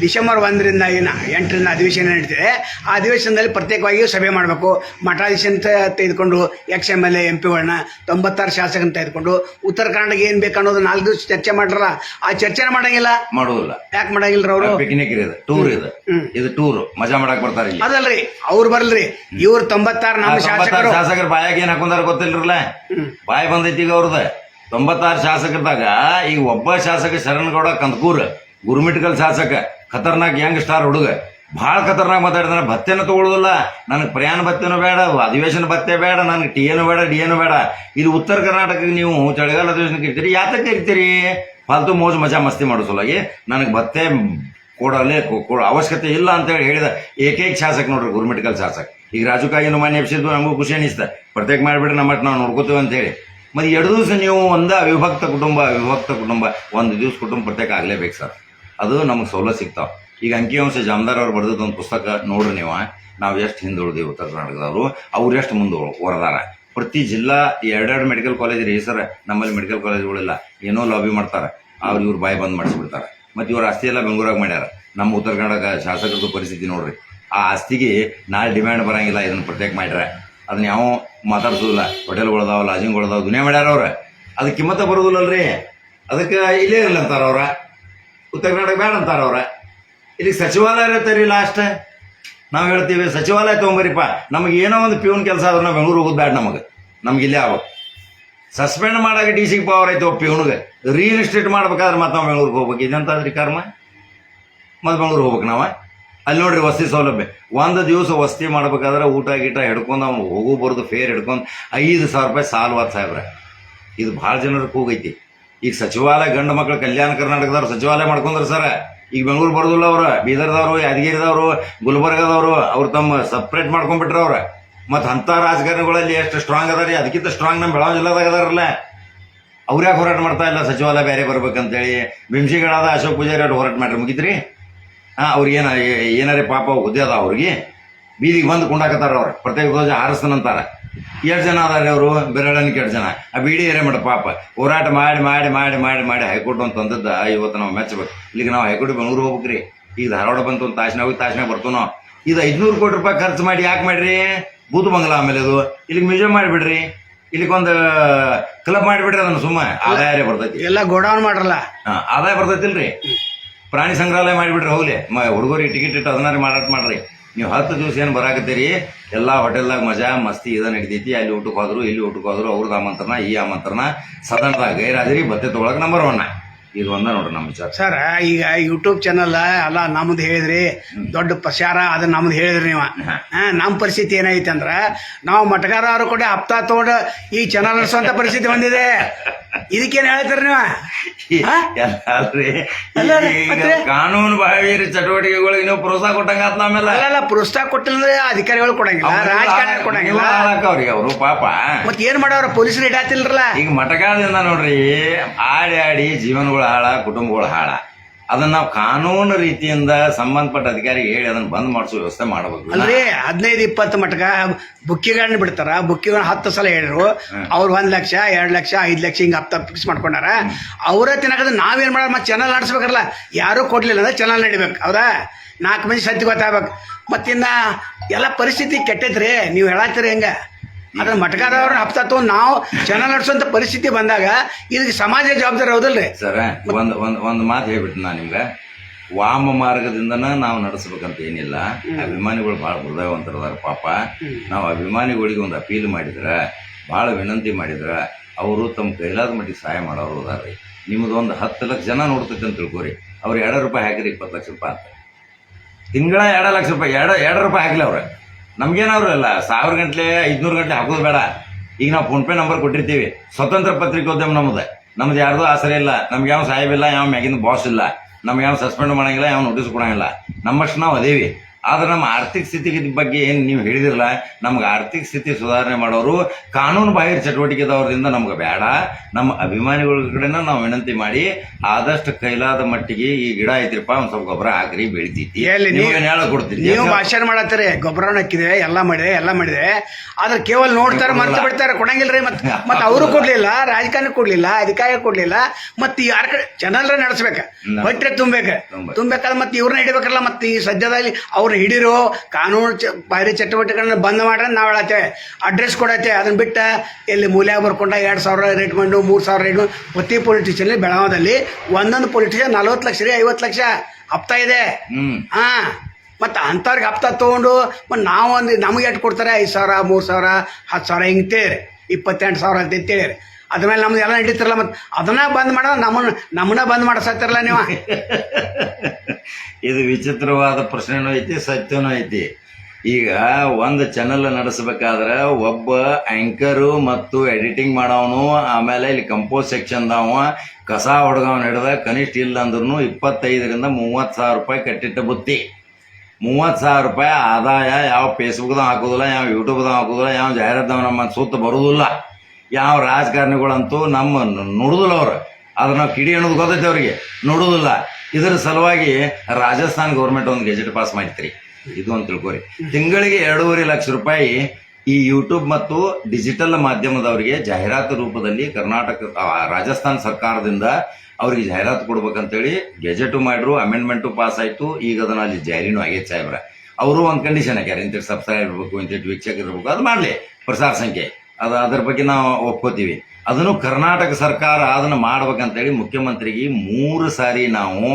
ಡಿಸೆಂಬರ್ ಒಂದರಿಂದ ಏನ ಎಂಟರಿಂದ ಅಧಿವೇಶನ ನಡೀತಿದೆ. ಆ ಅಧಿವೇಶನದಲ್ಲಿ ಪ್ರತ್ಯೇಕವಾಗಿ ಸಭೆ ಮಾಡಬೇಕು. ಮಠಾಧೀಶನ ತೆಗೆದುಕೊಂಡು ex M L A M ಪಿಗಳನ್ನ ತೊಂಬತ್ತಾರು ಶಾಸಕರನ್ನ ತೆಗೆದುಕೊಂಡು ಉತ್ತರ ಕರ್ನಾಟಕ ಏನು ಬೇಕು ಅನ್ನೋದು ನಾಲ್ಕು ದಿವಸ ಚರ್ಚೆ ಮಾಡ್ರಲ್ಲ ಆ ಚರ್ಚೆನ ಮಾಡಂಗಿಲ್ಲ. ಮಾಡುವುದಿಲ್ಲ. ಯಾಕೆ ಮಾಡಂಗಿಲ್ಲ ಅವರು? ಪಿಕ್ನಿಕ್ ಇದೆ? ಟೂರ್ ಇದು. ಇದು ಟೂರ್. ಮಜಾ ಮಾಡಕ್ ಬರ್ತಾರೆ ಅದಲ್ರಿ ಅವ್ರು ಬರಲ್ರಿ. ಇವ್ರು ತೊಂಬತ್ತಾರು ನಮ್ಮ ಶಾಸಕರು. ಶಾಸಕರ ಬಾಯಾಗ ಏನ್ ಹಾಕೊಂಡಾರ ಗೊತ್ತಿಲ್ರಲ್ಲ? ಬಾಯಿ ಬಂದೈತಿ ಈಗ ಅವ್ರದ ತೊಂಬತ್ತಾರು ಶಾಸಕರದಾಗ ಈಗ ಒಬ್ಬ ಶಾಸಕ ಶರಣಗೌಡ ಕಂದಕೂರ್. ಗುರುಮಿಟ್ಕಲ್ ಶಾಸಕ, ಖತರ್ನಾಕ್ ಯಂಗ್ ಸ್ಟಾರ್ ಹುಡುಗ. ಭಾಳ ಖತರ್ನಾಕ್ ಮಾತಾಡಿದ್ರೆ ಭತ್ತೆನ ತಗೊಳ್ಳೋದಿಲ್ಲ ನನಗೆ ಪ್ರಯಾಣ ಭತ್ತೆನೂ ಬೇಡ, ಅಧಿವೇಶನ ಭತ್ತೆ ಬೇಡ, ನನಗೆ ಟಿ ಏನು ಬೇಡ ಡಿ ಏನು ಬೇಡ. ಇದು ಉತ್ತರ ಕರ್ನಾಟಕಕ್ಕೆ ನೀವು ಚಳಿಗಾಲ ಅಧಿವೇಶನಕ್ಕೆ ಇರ್ತೀರಿ, ಯಾತಕ್ಕೆ ಇರ್ತೀರಿ? ಫಾಲ್ತು ಮೋಜು ಮಜಾ ಮಸ್ತಿ ಮಾಡೋ ಸಲುವಾಗಿ ನನಗೆ ಭತ್ತೆ ಕೊಡಲೇ ಕೊಡ ಅವಶ್ಯಕತೆ ಇಲ್ಲ ಅಂತ ಹೇಳಿ ಹೇಳಿದ ಏಕೈಕ ಶಾಸಕ ನೋಡ್ರಿ ಗುರುಮಿಟ್ಕಲ್ ಶಾಸಕ. ಈಗ ರಾಜುಕಾಗಿನ ಮನೆ ಎಪ್ಸಿದ್ದು ನಮಗೂ ಖುಷಿ ಅನಿಸ್ತ. ಪ್ರತ್ಯೇಕ ಮಾಡಿಬಿಡ್ರಿ ನಮ್ಮ ನಾವು ನೋಡ್ಕೋತೀವಿ ಅಂತ ಹೇಳಿ. ಮತ್ತೆ ಎರಡು ದಿವಸ ನೀವು ಒಂದು ಅವಿಭಕ್ತ ಕುಟುಂಬ ಅವಿಭಕ್ತ ಕುಟುಂಬ, ಒಂದು ದಿವಸ ಕುಟುಂಬ ಪ್ರತ್ಯೇಕ ಆಗಲೇಬೇಕು ಸರ್. ಅದು ನಮಗೆ ಸೌಲಭ್ಯ ಸಿಗ್ತಾವ. ಈಗ ಅಂಕಿಅಂಶ ಜಾಮದಾರ್ ಅವ್ರು ಬರೆದಿದ್ದ ಒಂದು ಪುಸ್ತಕ ನೋಡ್ರಿ ನೀವು ನಾವು ಎಷ್ಟು ಹಿಂದುಳಿದೀವಿ ಉತ್ತರ ಕರ್ನಾಟಕದವರು, ಅವ್ರು ಎಷ್ಟು ಮುಂದೆ ಹೊರದಾರ ಪ್ರತಿ ಜಿಲ್ಲಾ ಎರಡೆರಡು ಮೆಡಿಕಲ್ ಕಾಲೇಜ್ ರೀ ಸರ್ ನಮ್ಮಲ್ಲಿ ಮೆಡಿಕಲ್ ಕಾಲೇಜ್ಗಳಿಲ್ಲ, ಏನೋ ಲಾಬಿ ಮಾಡ್ತಾರೆ. ಅವ್ರು ಇವ್ರು ಬಾಯಿ ಬಂದ್ ಮಾಡಿಸ್ಬಿಡ್ತಾರೆ. ಮತ್ತೆ ಇವ್ರ ಆಸ್ತಿ ಎಲ್ಲ ಬೆಂಗಳೂರಾಗ ಮಾಡ್ಯಾರ. ನಮ್ಮ ಉತ್ತರ ಕರ್ನಾಟಕ ಶಾಸಕರದ್ದು ಪರಿಸ್ಥಿತಿ ನೋಡ್ರಿ. ಆ ಆಸ್ತಿಗೆ ನಾಳೆ ಡಿಮ್ಯಾಂಡ್ ಬರಂಗಿಲ್ಲ, ಇದನ್ನು ಪ್ರತ್ಯೇಕ ಮಾಡ್ಯಾರ ಅದನ್ನ ಯಾವ ಮಾತಾಡ್ಸೋದಿಲ್ಲ. ಹೋಟೆಲ್ಗಳದಾವ ಲಾಜಿಂಗ್ಗಳದಾವ ದುನಿಯಾ ಮಾಡ್ಯಾರ ಅವ್ರ. ಅದಕ್ಕೆ ಕಿಮ್ಮತ್ತ ಬರೋದಿಲ್ಲಲ್ರಿ. ಅದಕ್ಕೆ ಇಲ್ಲೇ ಅಂತಾರ ಅವ್ರ. ಉತ್ತರ ಕರ್ನಾಟಕ ಬೇಡ ಅಂತಾರೆ ಅವ್ರ. ಇಲ್ಲಿ ಸಚಿವಾಲಯ ಇರತ್ತರಿ ಲಾಸ್ಟ್ ನಾವು ಹೇಳ್ತೀವಿ, ಸಚಿವಾಲಯ ತೊಗೊಂಬರಿಪ್ಪ. ನಮಗೆ ಏನೋ ಒಂದು ಪ್ಯೂನ್ ಕೆಲಸ ಆದ್ರೆ ನಾವು ಬೆಂಗಳೂರು ಹೋಗೋದು ಬೇಡ ನಮಗೆ. ನಮ್ಗೆ ಇಲ್ಲೇ ಆಗ್ಬೇಕು. ಸಸ್ಪೆಂಡ್ ಮಾಡಾಗ ಡಿ ಸಿ ಪವರ್ ಐತೆ ಪ್ಯೂನ್ಗೆ. ರಿಯಲ್ ಎಸ್ಟೇಟ್ ಮಾಡ್ಬೇಕಾದ್ರೆ ಮತ್ತೆ ನಾವು ಬೆಂಗಳೂರಿಗೆ ಹೋಗ್ಬೇಕು. ಇದಂತಾದ್ರಿ ಕರ್ಮ? ಮತ್ತೆ ಬೆಂಗಳೂರಿಗೆ ಹೋಗ್ಬೇಕು ನಾವು? ಅಲ್ಲಿ ನೋಡ್ರಿ ವಸತಿ ಸೌಲಭ್ಯ. ಒಂದು ದಿವಸ ವಸತಿ ಮಾಡ್ಬೇಕಾದ್ರೆ ಊಟ ಗೀಟ ಹಿಡ್ಕೊಂಡು ನಾವು ಹೋಗು ಬರೋದು ಫೇರ್ ಹಿಡ್ಕೊಂಡು ಐದು ಸಾವಿರ ರೂಪಾಯಿ ಸಾಲ್ವಾದ ಸಾಹೇಬ್ರೆ. ಇದು ಭಾಳ ಜನರಿಗೆ ಹೋಗೈತಿ ಈಗ ಸಚಿವಾಲಯ ಗಂಡು ಮಕ್ಕಳ ಕಲ್ಯಾಣ ಕರ್ನಾಟಕದವ್ರು ಸಚಿವಾಲಯ ಮಾಡ್ಕೊಂಡ್ರ ಸರ್. ಈಗ ಬೆಂಗಳೂರು ಬರೋದಿಲ್ಲ ಅವ್ರು, ಬೀದರ್ದವರು, ಯಾದಗಿರಿದವರು, ಗುಲ್ಬರ್ಗದವರು, ಅವ್ರು ತಮ್ಮ ಸಪ್ರೇಟ್ ಮಾಡ್ಕೊಂಡ್ಬಿಟ್ರೆ ಅವ್ರ ಮತ್ತು ಅಂಥ ರಾಜಕಾರಣಿಗಳಲ್ಲಿ ಎಷ್ಟು ಸ್ಟ್ರಾಂಗ್ ಅದಾರಿ ಅದಕ್ಕಿಂತ ಸ್ಟ್ರಾಂಗ್ ನಮ್ಮ ಬೆಳಗಾವಿ ಜಿಲ್ಲಾದಾಗ ಅದಾರಲ್ಲ. ಅವ್ರು ಯಾಕೆ ಹೋರಾಟ ಮಾಡ್ತಾ ಇಲ್ಲ ಸಚಿವಾಲಯ ಬೇರೆ ಬರ್ಬೇಕಂತೇಳಿ? ಬಿಂಶಿಗಳಾದ ಅಶೋಕ್ ಪೂಜಾರಿ ಅವ್ರು ಹೋರಾಟ ಮಾಡ್ರಿ ಮುಗಿತ್ರಿ ಹಾಂ ಅವ್ರಿಗೆ ಏನ ಏನಾರೇ ಪಾಪ ಹುದ್ದೆ ಅದ ಅವ್ರಿಗೆ. ಬೀದಿಗೆ ಬಂದು ಕುಂಡಾಕತ್ತಾರ ಅವ್ರು. ಪ್ರತ್ಯೇಕ ಧ್ವಜ ಹಾರಿಸ್ತಾನಂತಾರ. ಎಷ್ಟು ಜನ ಅದಾರೆ ಅವರು ಬೆರಳನಿಗೆ ಎರಡು ಜನ. ಆ ಬಿಡಿ ಏರೇ ಮಾಡ ಪಾಪ. ಹೋರಾಟ ಮಾಡಿ ಮಾಡಿ ಮಾಡಿ ಮಾಡಿ ಮಾಡಿ ಹೈಕೋರ್ಟ್ ಅಂತ ತಂದದ್ದ ಇವತ್ತು ನಾವು ಮೆಚ್ಚಬೇಕು. ಇಲ್ಲಿಗೆ ನಾವು ಹೈಕೋರ್ಟ್ ಬೆಂಗಳೂರು ಹೋಗ್ಬೇಕ್ರಿ. ಈಗ ಧಾರವಾಡ ಬಂತು ಒಂದು ತಾಸಿನ ಹೋಗಿ ತಾಸಿನಾಗ ಬರ್ತು ನಾವು ಇದು ಐದ್ನೂರು ಕೋಟಿ ರೂಪಾಯಿ ಖರ್ಚು ಮಾಡಿ ಯಾಕೆ ಮಾಡ್ರಿ? ಬೂತ್ ಬಂಗಲ ಆಮೇಲೆ ಅದು. ಇಲ್ಲಿಗೆ ಮ್ಯೂಸಿಯಂ ಮಾಡಿಬಿಡ್ರಿ. ಇಲ್ಲಿಗೊಂದು ಕ್ಲಬ್ ಮಾಡಿಬಿಡ್ರಿ ಅದನ್ನು ಸುಮ್ಮ. ಆದಾಯ ಬರ್ತೈತಿ. ಎಲ್ಲ ಗೋಡೌನ್ ಮಾಡ್ರಲ್ಲ. ಹಾ, ಆದಾಯ ಬರ್ತೈತಿಲ್ರಿ. ಪ್ರಾಣಿ ಸಂಗ್ರಹಾಲಯ ಮಾಡಿಬಿಡ್ರಿ ಹೋಗ್ಲಿ. ಮ ಹುಡುಗರಿಗೆ ಟಿಕೆಟ್ ಇಟ್ಟು ಅದನ್ನಾರಿ ಮಾರಾಟ ಮಾಡ್ರಿ. ನೀವು ಹತ್ತು ದಿವಸ ಏನು ಬರಾಕತ್ತೀರಿ? ಎಲ್ಲ ಹೋಟೆಲ್ದಾಗ ಮಜಾ, ಮಸ್ತಿ ಇದ ನಡಿತೈತಿ. ಅಲ್ಲಿ ಊಟಕ್ಕೆ ಹೋದ್ರು, ಇಲ್ಲಿ ಊಟಕ್ಕೆ ಹೋದ್ರು ಅವ್ರದ್ದು ಆಮಂತ್ರಣ, ಈ ಆಮಂತ್ರಣ. ಸದನದಾಗ ಗೈರಾದ್ರಿ ಬತ್ತೆ ತೊಗೊಳಕ್ ನಂಬರ್ ಒನ್ ಇದು ಒಂದ ನೋಡ್ರಿ ನಮ್ಮ ವಿಚಾರ. ಸರ್ ಈಗ ಯೂಟ್ಯೂಬ್ ಚಾನಲ್ ಅಲ್ಲ ನಮ್ದು ಹೇಳಿದ್ರಿ ದೊಡ್ಡ ಪ್ರಚಾರ ಅದ ನಮ್ದು ಹೇಳಿದ್ರಿ ನೀವು. ಹಾ. ನಮ್ಮ ಪರಿಸ್ಥಿತಿ ಏನೈತೆ ಅಂದ್ರೆ ನಾವು ಮಟಗಾರರು ಕೂಡ ಹಪ್ತಾ ತಗೊಂಡು ಈ ಚಾನಲ್ ನಡೆಸುವಂತ ಪರಿಸ್ಥಿತಿ ಬಂದಿದೆ. ಇದಕ್ಕೇನು ಹೇಳ್ತೀರಿ ನೀವು? ಹಾ? ಎಲ್ಲ ಅಲ್ರಿ. ಅಲ್ಲ, ಅಲ್ಲ, ಈಗ ಮತ್ತೆ? ಕಾನೂನು ಬಾಹಿರ ಚಟುವಟಿಕೆಗಳಿಗೆ ನೀವು ಪ್ರೋತ್ಸಾಹ ಕೊಟ್ಟಂಗ ಆತ್ ಆಮೇಲೆ ಅಲ್ಲ ಪ್ರೋತ್ಸಾಹ ಕೊಟ್ಟಿಲ್ಲ ಅಧಿಕಾರಿಗಳು ಕೊಡಂಗಿಲ್ಲ ರಾಜಕಾರಣ ಕೊಡಂಗಿಲ್ಲ. ಅವ್ರಿಗೆ ಅವರು ಪಾಪ. ಮತ್ತೆ ಏನ್ ಮಾಡವ್ರ ಪೊಲೀಸರು ಇಡಾತಿಲ್ರಲ್ಲ? ಈಗ ಮಟಗಾರದಿಂದ ನೋಡ್ರಿ ಆಡಿ ಆಡಿ ಜೀವನಗಳು ಹಾಳ ಕುಟುಂಬಗಳು ಹಾಳ. ಅದನ್ನ ನಾವು ಕಾನೂನು ರೀತಿಯಿಂದ ಸಂಬಂಧಪಟ್ಟ ಅಧಿಕಾರಿಗೆ ಹೇಳಿ ಅದನ್ನ ಬಂದ್ ಮಾಡಿಸೋ ವ್ಯವಸ್ಥೆ ಮಾಡಬೇಕು. ಅಲ್ರಿ ಹದಿನೈದು ಇಪ್ಪತ್ತು ಮಟ್ಕ ಬುಕ್ಕಿಗಳನ್ನ ಬಿಡ್ತಾರ. ಬುಕ್ಕಿಗಳನ್ನ ಹತ್ತು ಸಲ ಹೇಳಿರು ಅವ್ರು ಒಂದ್ ಲಕ್ಷ ಎರಡ್ ಲಕ್ಷ ಐದ್ ಲಕ್ಷ ಹಿಂಗ ಹತ್ತು ಫಿಕ್ಸ್ ಮಾಡ್ಕೊಂಡಾರ. ಅವರ ತಿನ್ನಕದ ನಾವೇನ್ ಮಾಡೋದು ಮತ್ತೆ ಚಾನಲ್ ಆಡಿಸ್ಬೇಕಲ್ಲ. ಯಾರು ಕೊಡ್ಲಿಲ್ಲ ಅಂದ್ರೆ ಚಾನಲ್ ನಡಿಬೇಕು. ಹೌದಾ? ನಾಲ್ಕು ಮಂದಿ ಸತ್ಯ ಗೊತ್ತಾಗ್ಬೇಕು. ಮತ್ತಿನ್ನ ಎಲ್ಲ ಪರಿಸ್ಥಿತಿ ಕೆಟ್ಟೈತ್ರಿ. ನೀವು ಹೇಳತ್ತೀರಿ ಹೆಂಗ? ಅದ್ರ ಮಟ್ಕಾದವ್ರ ಹಪ್ತ ತಗೊಂಡು ನಾವು ಜನ ನಡೆಸುವಂತ ಪರಿಸ್ಥಿತಿ ಬಂದಾಗ ಇದಕ್ಕೆ ಸಮಾಜ ಜವಾಬ್ದಾರಿ ಹೌದಲ್ರಿ? ಸರ ಒಂದು ಒಂದ್ ಒಂದ್ ಮಾತು ಹೇಳ್ಬಿಟ್ಟು ನಾನು ನಿಮ್ಗೆ. ವಾಮ ಮಾರ್ಗದಿಂದನ ನಾವು ನಡೆಸ್ಬೇಕಂತ ಏನಿಲ್ಲ. ಅಭಿಮಾನಿಗಳು ಭಾಳ ಹೃದಯವಂತರದಾರ ಪಾಪ. ನಾವು ಅಭಿಮಾನಿಗಳಿಗೆ ಒಂದು ಅಪೀಲ್ ಮಾಡಿದ್ರ ಭಾಳ ವಿನಂತಿ ಮಾಡಿದ್ರ ಅವರು ತಮ್ಮ ಕೈಲಾದ ಮಟ್ಟಿಗೆ ಸಹಾಯ ಮಾಡೋರು ಅದಾರ್ರಿ. ನಿಮ್ದು ಒಂದು ಹತ್ತು ಲಕ್ಷ ಜನ ನೋಡ್ತೈತೆ ಅಂತ ತಿಳ್ಕೊರಿ. ಅವ್ರು ಎರಡು ರೂಪಾಯಿ ಹಾಕಿರಿ ಇಪ್ಪತ್ತು ಲಕ್ಷ ರೂಪಾಯಿ ಅಂತ ತಿಂಗಳ ಎರಡು ಲಕ್ಷ ರೂಪಾಯಿ ಎರಡು ಎರಡು ರೂಪಾಯಿ ಹಾಕ್ಲಿ ಅವ್ರೆ. ನಮ್ಗೇನವ್ರಲ್ಲ ಸಾವಿರ ಗಂಟ್ಲೆ, ಐದ್ನೂರು ಗಂಟೆ ಹಾಕೋದು ಬೇಡ. ಈಗ ನಾವು ಫೋನ್ಪೇ ನಂಬರ್ ಕೊಟ್ಟಿರ್ತೀವಿ. ಸ್ವತಂತ್ರ ಪತ್ರಿಕೋದ್ಯಮ ನಮ್ದು. ನಮ್ದು ಯಾರ್ದು ಆಸರೆ ಇಲ್ಲ. ನಮ್ಗೆ ಯಾವ ಸಾಹೇಬಿಲ್ಲ ಯಾವ ಮ್ಯಾಗಿನ ಬಾಸ್ ಇಲ್ಲ. ನಮ್ಗೆ ಯಾವ ಸಸ್ಪೆಂಡ್ ಮಾಡಂಗಿಲ್ಲ, ಯಾವ ನೋಟಿಸ್ ಕೊಡಂಗಿಲ್ಲ. ನಮ್ಮಷ್ಟು ನಾವು ಅದೇವಿ. ಆದ್ರೆ ನಮ್ಮ ಆರ್ಥಿಕ ಸ್ಥಿತಿ ಬಗ್ಗೆ ಏನು ನೀವು ಹೇಳಿದಿರಲ್ಲ ನಮ್ಗೆ ಆರ್ಥಿಕ ಸ್ಥಿತಿ ಸುಧಾರಣೆ ಮಾಡೋರು ಕಾನೂನು ಬಾಹಿರ ಚಟುವಟಿಕೆದವ್ರದಿಂದ ನಮ್ಗೆ ಬೇಡ. ನಮ್ಮ ಅಭಿಮಾನಿಗಳ ಕಡೆನ ನಾವು ವಿನಂತಿ ಮಾಡಿ ಆದಷ್ಟು ಕೈಲಾದ ಮಟ್ಟಿಗೆ ಈ ಗಿಡ ಐತ್ರಿಪ್ಪ ಒಂದ್ ಸ್ವಲ್ಪ ಗೊಬ್ಬರ ಹಾಕ್ರಿ ಬೆಳಿತೈತಿ. ಹೇಳ ಕೊಡ್ತೀನಿ ನೀವು ಭಾಷಣ ಮಾಡತ್ತೀರಿ ಗೊಬ್ಬರ ಹಾಕಿದೆ ಎಲ್ಲ ಮಾಡಿದೆ ಎಲ್ಲ ಮಾಡಿದೆ. ಆದ್ರೆ ಕೇವಲ ನೋಡ್ತಾರೆ ಮರ್ತು ಬಿಡ್ತಾರೆ ಕೊಡಂಗಿಲ್ರಿ ಮತ್ತೆ ಮತ್ತೆ ಅವರು ಕೊಡ್ಲಿಲ್ಲ ರಾಜಕಾರಣಿ ಕೊಡ್ಲಿಲ್ಲ ಅಧಿಕಾರಿ ಕೊಡ್ಲಿಲ್ಲ ಮತ್ತೆ ಯಾರ ಕಡೆ ಜನರ ನಡೆಸ್ಬೇಕ. ಹೊಟ್ಟೆ ತುಂಬೇಕು. ತುಂಬೇಕಾದ್ರೆ ಮತ್ತೆ ಇವ್ರನ್ನ ಹಿಡಿಬೇಕಲ್ಲ ಮತ್ತೆ ಈ ಸದ್ಯದಲ್ಲಿ ಅವ್ರು ಹಿಡಿರೋ ಕಾನೂನು ಚ- ಬಾಹಿರ ಚಟುವಟಿಕೆಗಳನ್ನ ಬಂದ್ ಮಾಡ್ರೆ ನಾವು ಹೇಳತ್ತೇವೆ ಅಡ್ರೆಸ್ ಕೊಡತ್ತೆ ಅದನ್ನ ಬಿಟ್ಟ ಎಲ್ಲಿ ಮೂಲ್ಯಾಗ ಬರ್ಕೊಂಡ ಎರಡು ಸಾವಿರ ರೇಟ್ ಮಂಡು ಮೂರು ಸಾವಿರ ರೇಟ್ ಪ್ರತಿ ಪೊಲಿಟಿಷಿಯನ್ ಬೆಳಗಾವದಲ್ಲಿ ಒಂದೊಂದು ಪೊಲಿಟಿಷಿಯನ್ ನಲ್ವತ್ತು ಲಕ್ಷ ರೀ ಐವತ್ತು ಲಕ್ಷ ಹಪ್ತಾ ಇದೆ. ಹಾಂ ಹಾ. ಮತ್ತು ಅಂಥವ್ರಿಗೆ ಹಪ್ತ ತೊಗೊಂಡು ಮತ್ತು ನಾವು ಒಂದು ನಮಗೆ ಎಷ್ಟು ಕೊಡ್ತಾರೆ? ಐದು ಸಾವಿರ ಮೂರು ಸಾವಿರ ಹತ್ತು ಸಾವಿರ ಹಿಂಗೆ ತೇರಿ. ಇಪ್ಪತ್ತೆಂಟು ಸಾವಿರ ಅಂತ ತೇರಿ. ಅದ್ರ ಮೇಲೆ ನಮ್ದು ಎಲ್ಲ ನಡೀತಿರಲ್ಲ, ಮತ್ತೆ ಅದನ್ನ ಬಂದ್ ಮಾಡ, ನಮ್ಮನ್ನ ನಮ್ಮನ್ನ ಬಂದ್ ಮಾಡಿಸತ್ತಿರಲ್ಲ ನೀವು. ಇದು ವಿಚಿತ್ರವಾದ ಪ್ರಶ್ನೆನೂ ಐತಿ, ಸತ್ಯನೂ ಐತಿ. ಈಗ ಒಂದು ಚಾನಲ್ ನಡೆಸಬೇಕಾದ್ರೆ ಒಬ್ಬ ಆಂಕರು ಮತ್ತು ಎಡಿಟಿಂಗ್ ಮಾಡೋನು, ಆಮೇಲೆ ಇಲ್ಲಿ ಕಂಪೋಸ್ ಸೆಕ್ಷನ್ದವ ಕಸ ಹೊಡ್ಗವ್ನ ಹಿಡ್ದ ಕನಿಷ್ಠ ಇಲ್ಲ ಅಂದ್ರೂ ಇಪ್ಪತ್ತೈದರಿಂದ ಮೂವತ್ತು ಸಾವಿರ ರೂಪಾಯಿ ಕಟ್ಟಿಟ್ಟ ಬುತ್ತಿ. ಮೂವತ್ತು ಸಾವಿರ ರೂಪಾಯಿ ಆದಾಯ ಯಾವ ಫೇಸ್ಬುಕ್ದಾಗ ಹಾಕೋದಿಲ್ಲ, ಯಾವ ಯೂಟ್ಯೂಬ್ದಾಗ ಹಾಕೋದಿಲ್ಲ, ಯಾವ ಜಾಹೀರಾತವ ನಮ್ಮ ಸುತ್ತ ಬರೋದಿಲ್ಲ. ಯಾವ ರಾಜಕಾರಣಿಗಳಂತೂ ನಮ್ಮ ನೋಡುದಿಲ್ಲ ಅವ್ರು. ನಾವು ಕಿಡಿ ಅನ್ನೋದು ಗೊತ್ತೈತೆ ಅವ್ರಿಗೆ. ನೋಡೋದಿಲ್ಲ. ಇದರ ಸಲುವಾಗಿ ರಾಜಸ್ಥಾನ್ ಗೌರ್ಮೆಂಟ್ ಒಂದು ಗೆಜೆಟ್ ಪಾಸ್ ಮಾಡಿತ್ರಿ. ಇದು ಅಂತ ತಿಳ್ಕೊರಿ. ತಿಂಗಳಿಗೆ ಎರಡೂವರೆ ಲಕ್ಷ ರೂಪಾಯಿ ಈ ಯೂಟ್ಯೂಬ್ ಮತ್ತು ಡಿಜಿಟಲ್ ಮಾಧ್ಯಮದವರಿಗೆ ಜಾಹೀರಾತು ರೂಪದಲ್ಲಿ ಕರ್ನಾಟಕ ರಾಜಸ್ಥಾನ ರಾಜಸ್ಥಾನ್ ಸರ್ಕಾರದಿಂದ ಅವ್ರಿಗೆ ಜಾಹೀರಾತು ಕೊಡ್ಬೇಕಂತೇಳಿ ಗೆಜೆಟ್ ಮಾಡ್ರು ಅಮೆಂಡ್ಮೆಂಟು ಪಾಸ್ ಆಯ್ತು. ಈಗ ಅದನ್ನ ಅಲ್ಲಿ ಜಾರಿನೂ ಆಗೈತೆ ಸಾಹೇಬ್ರ. ಅವರು ಒಂದು ಕಂಡೀಷನ್ ಹಾಕ್ಯಾರ ಇಂತಿಟ್ಟು ಸಬ್ಸ್ಕ್ರೈಬ್ ಇರಬೇಕು ಇಂತಿಟ್ಟು ವೀಕ್ಷಕ ಇರಬೇಕು, ಅದು ಮಾಡಲಿ. ಪ್ರಸಾರ ಸಂಖ್ಯೆ. ಅದು ಅದ್ರ ಬಗ್ಗೆ ನಾವು ಒಪ್ಕೋತೀವಿ. ಅದನ್ನು ಕರ್ನಾಟಕ ಸರ್ಕಾರ ಅದನ್ನು ಮಾಡ್ಬೇಕಂತೇಳಿ ಮುಖ್ಯಮಂತ್ರಿಗೆ ಮೂರು ಸಾರಿ ನಾವು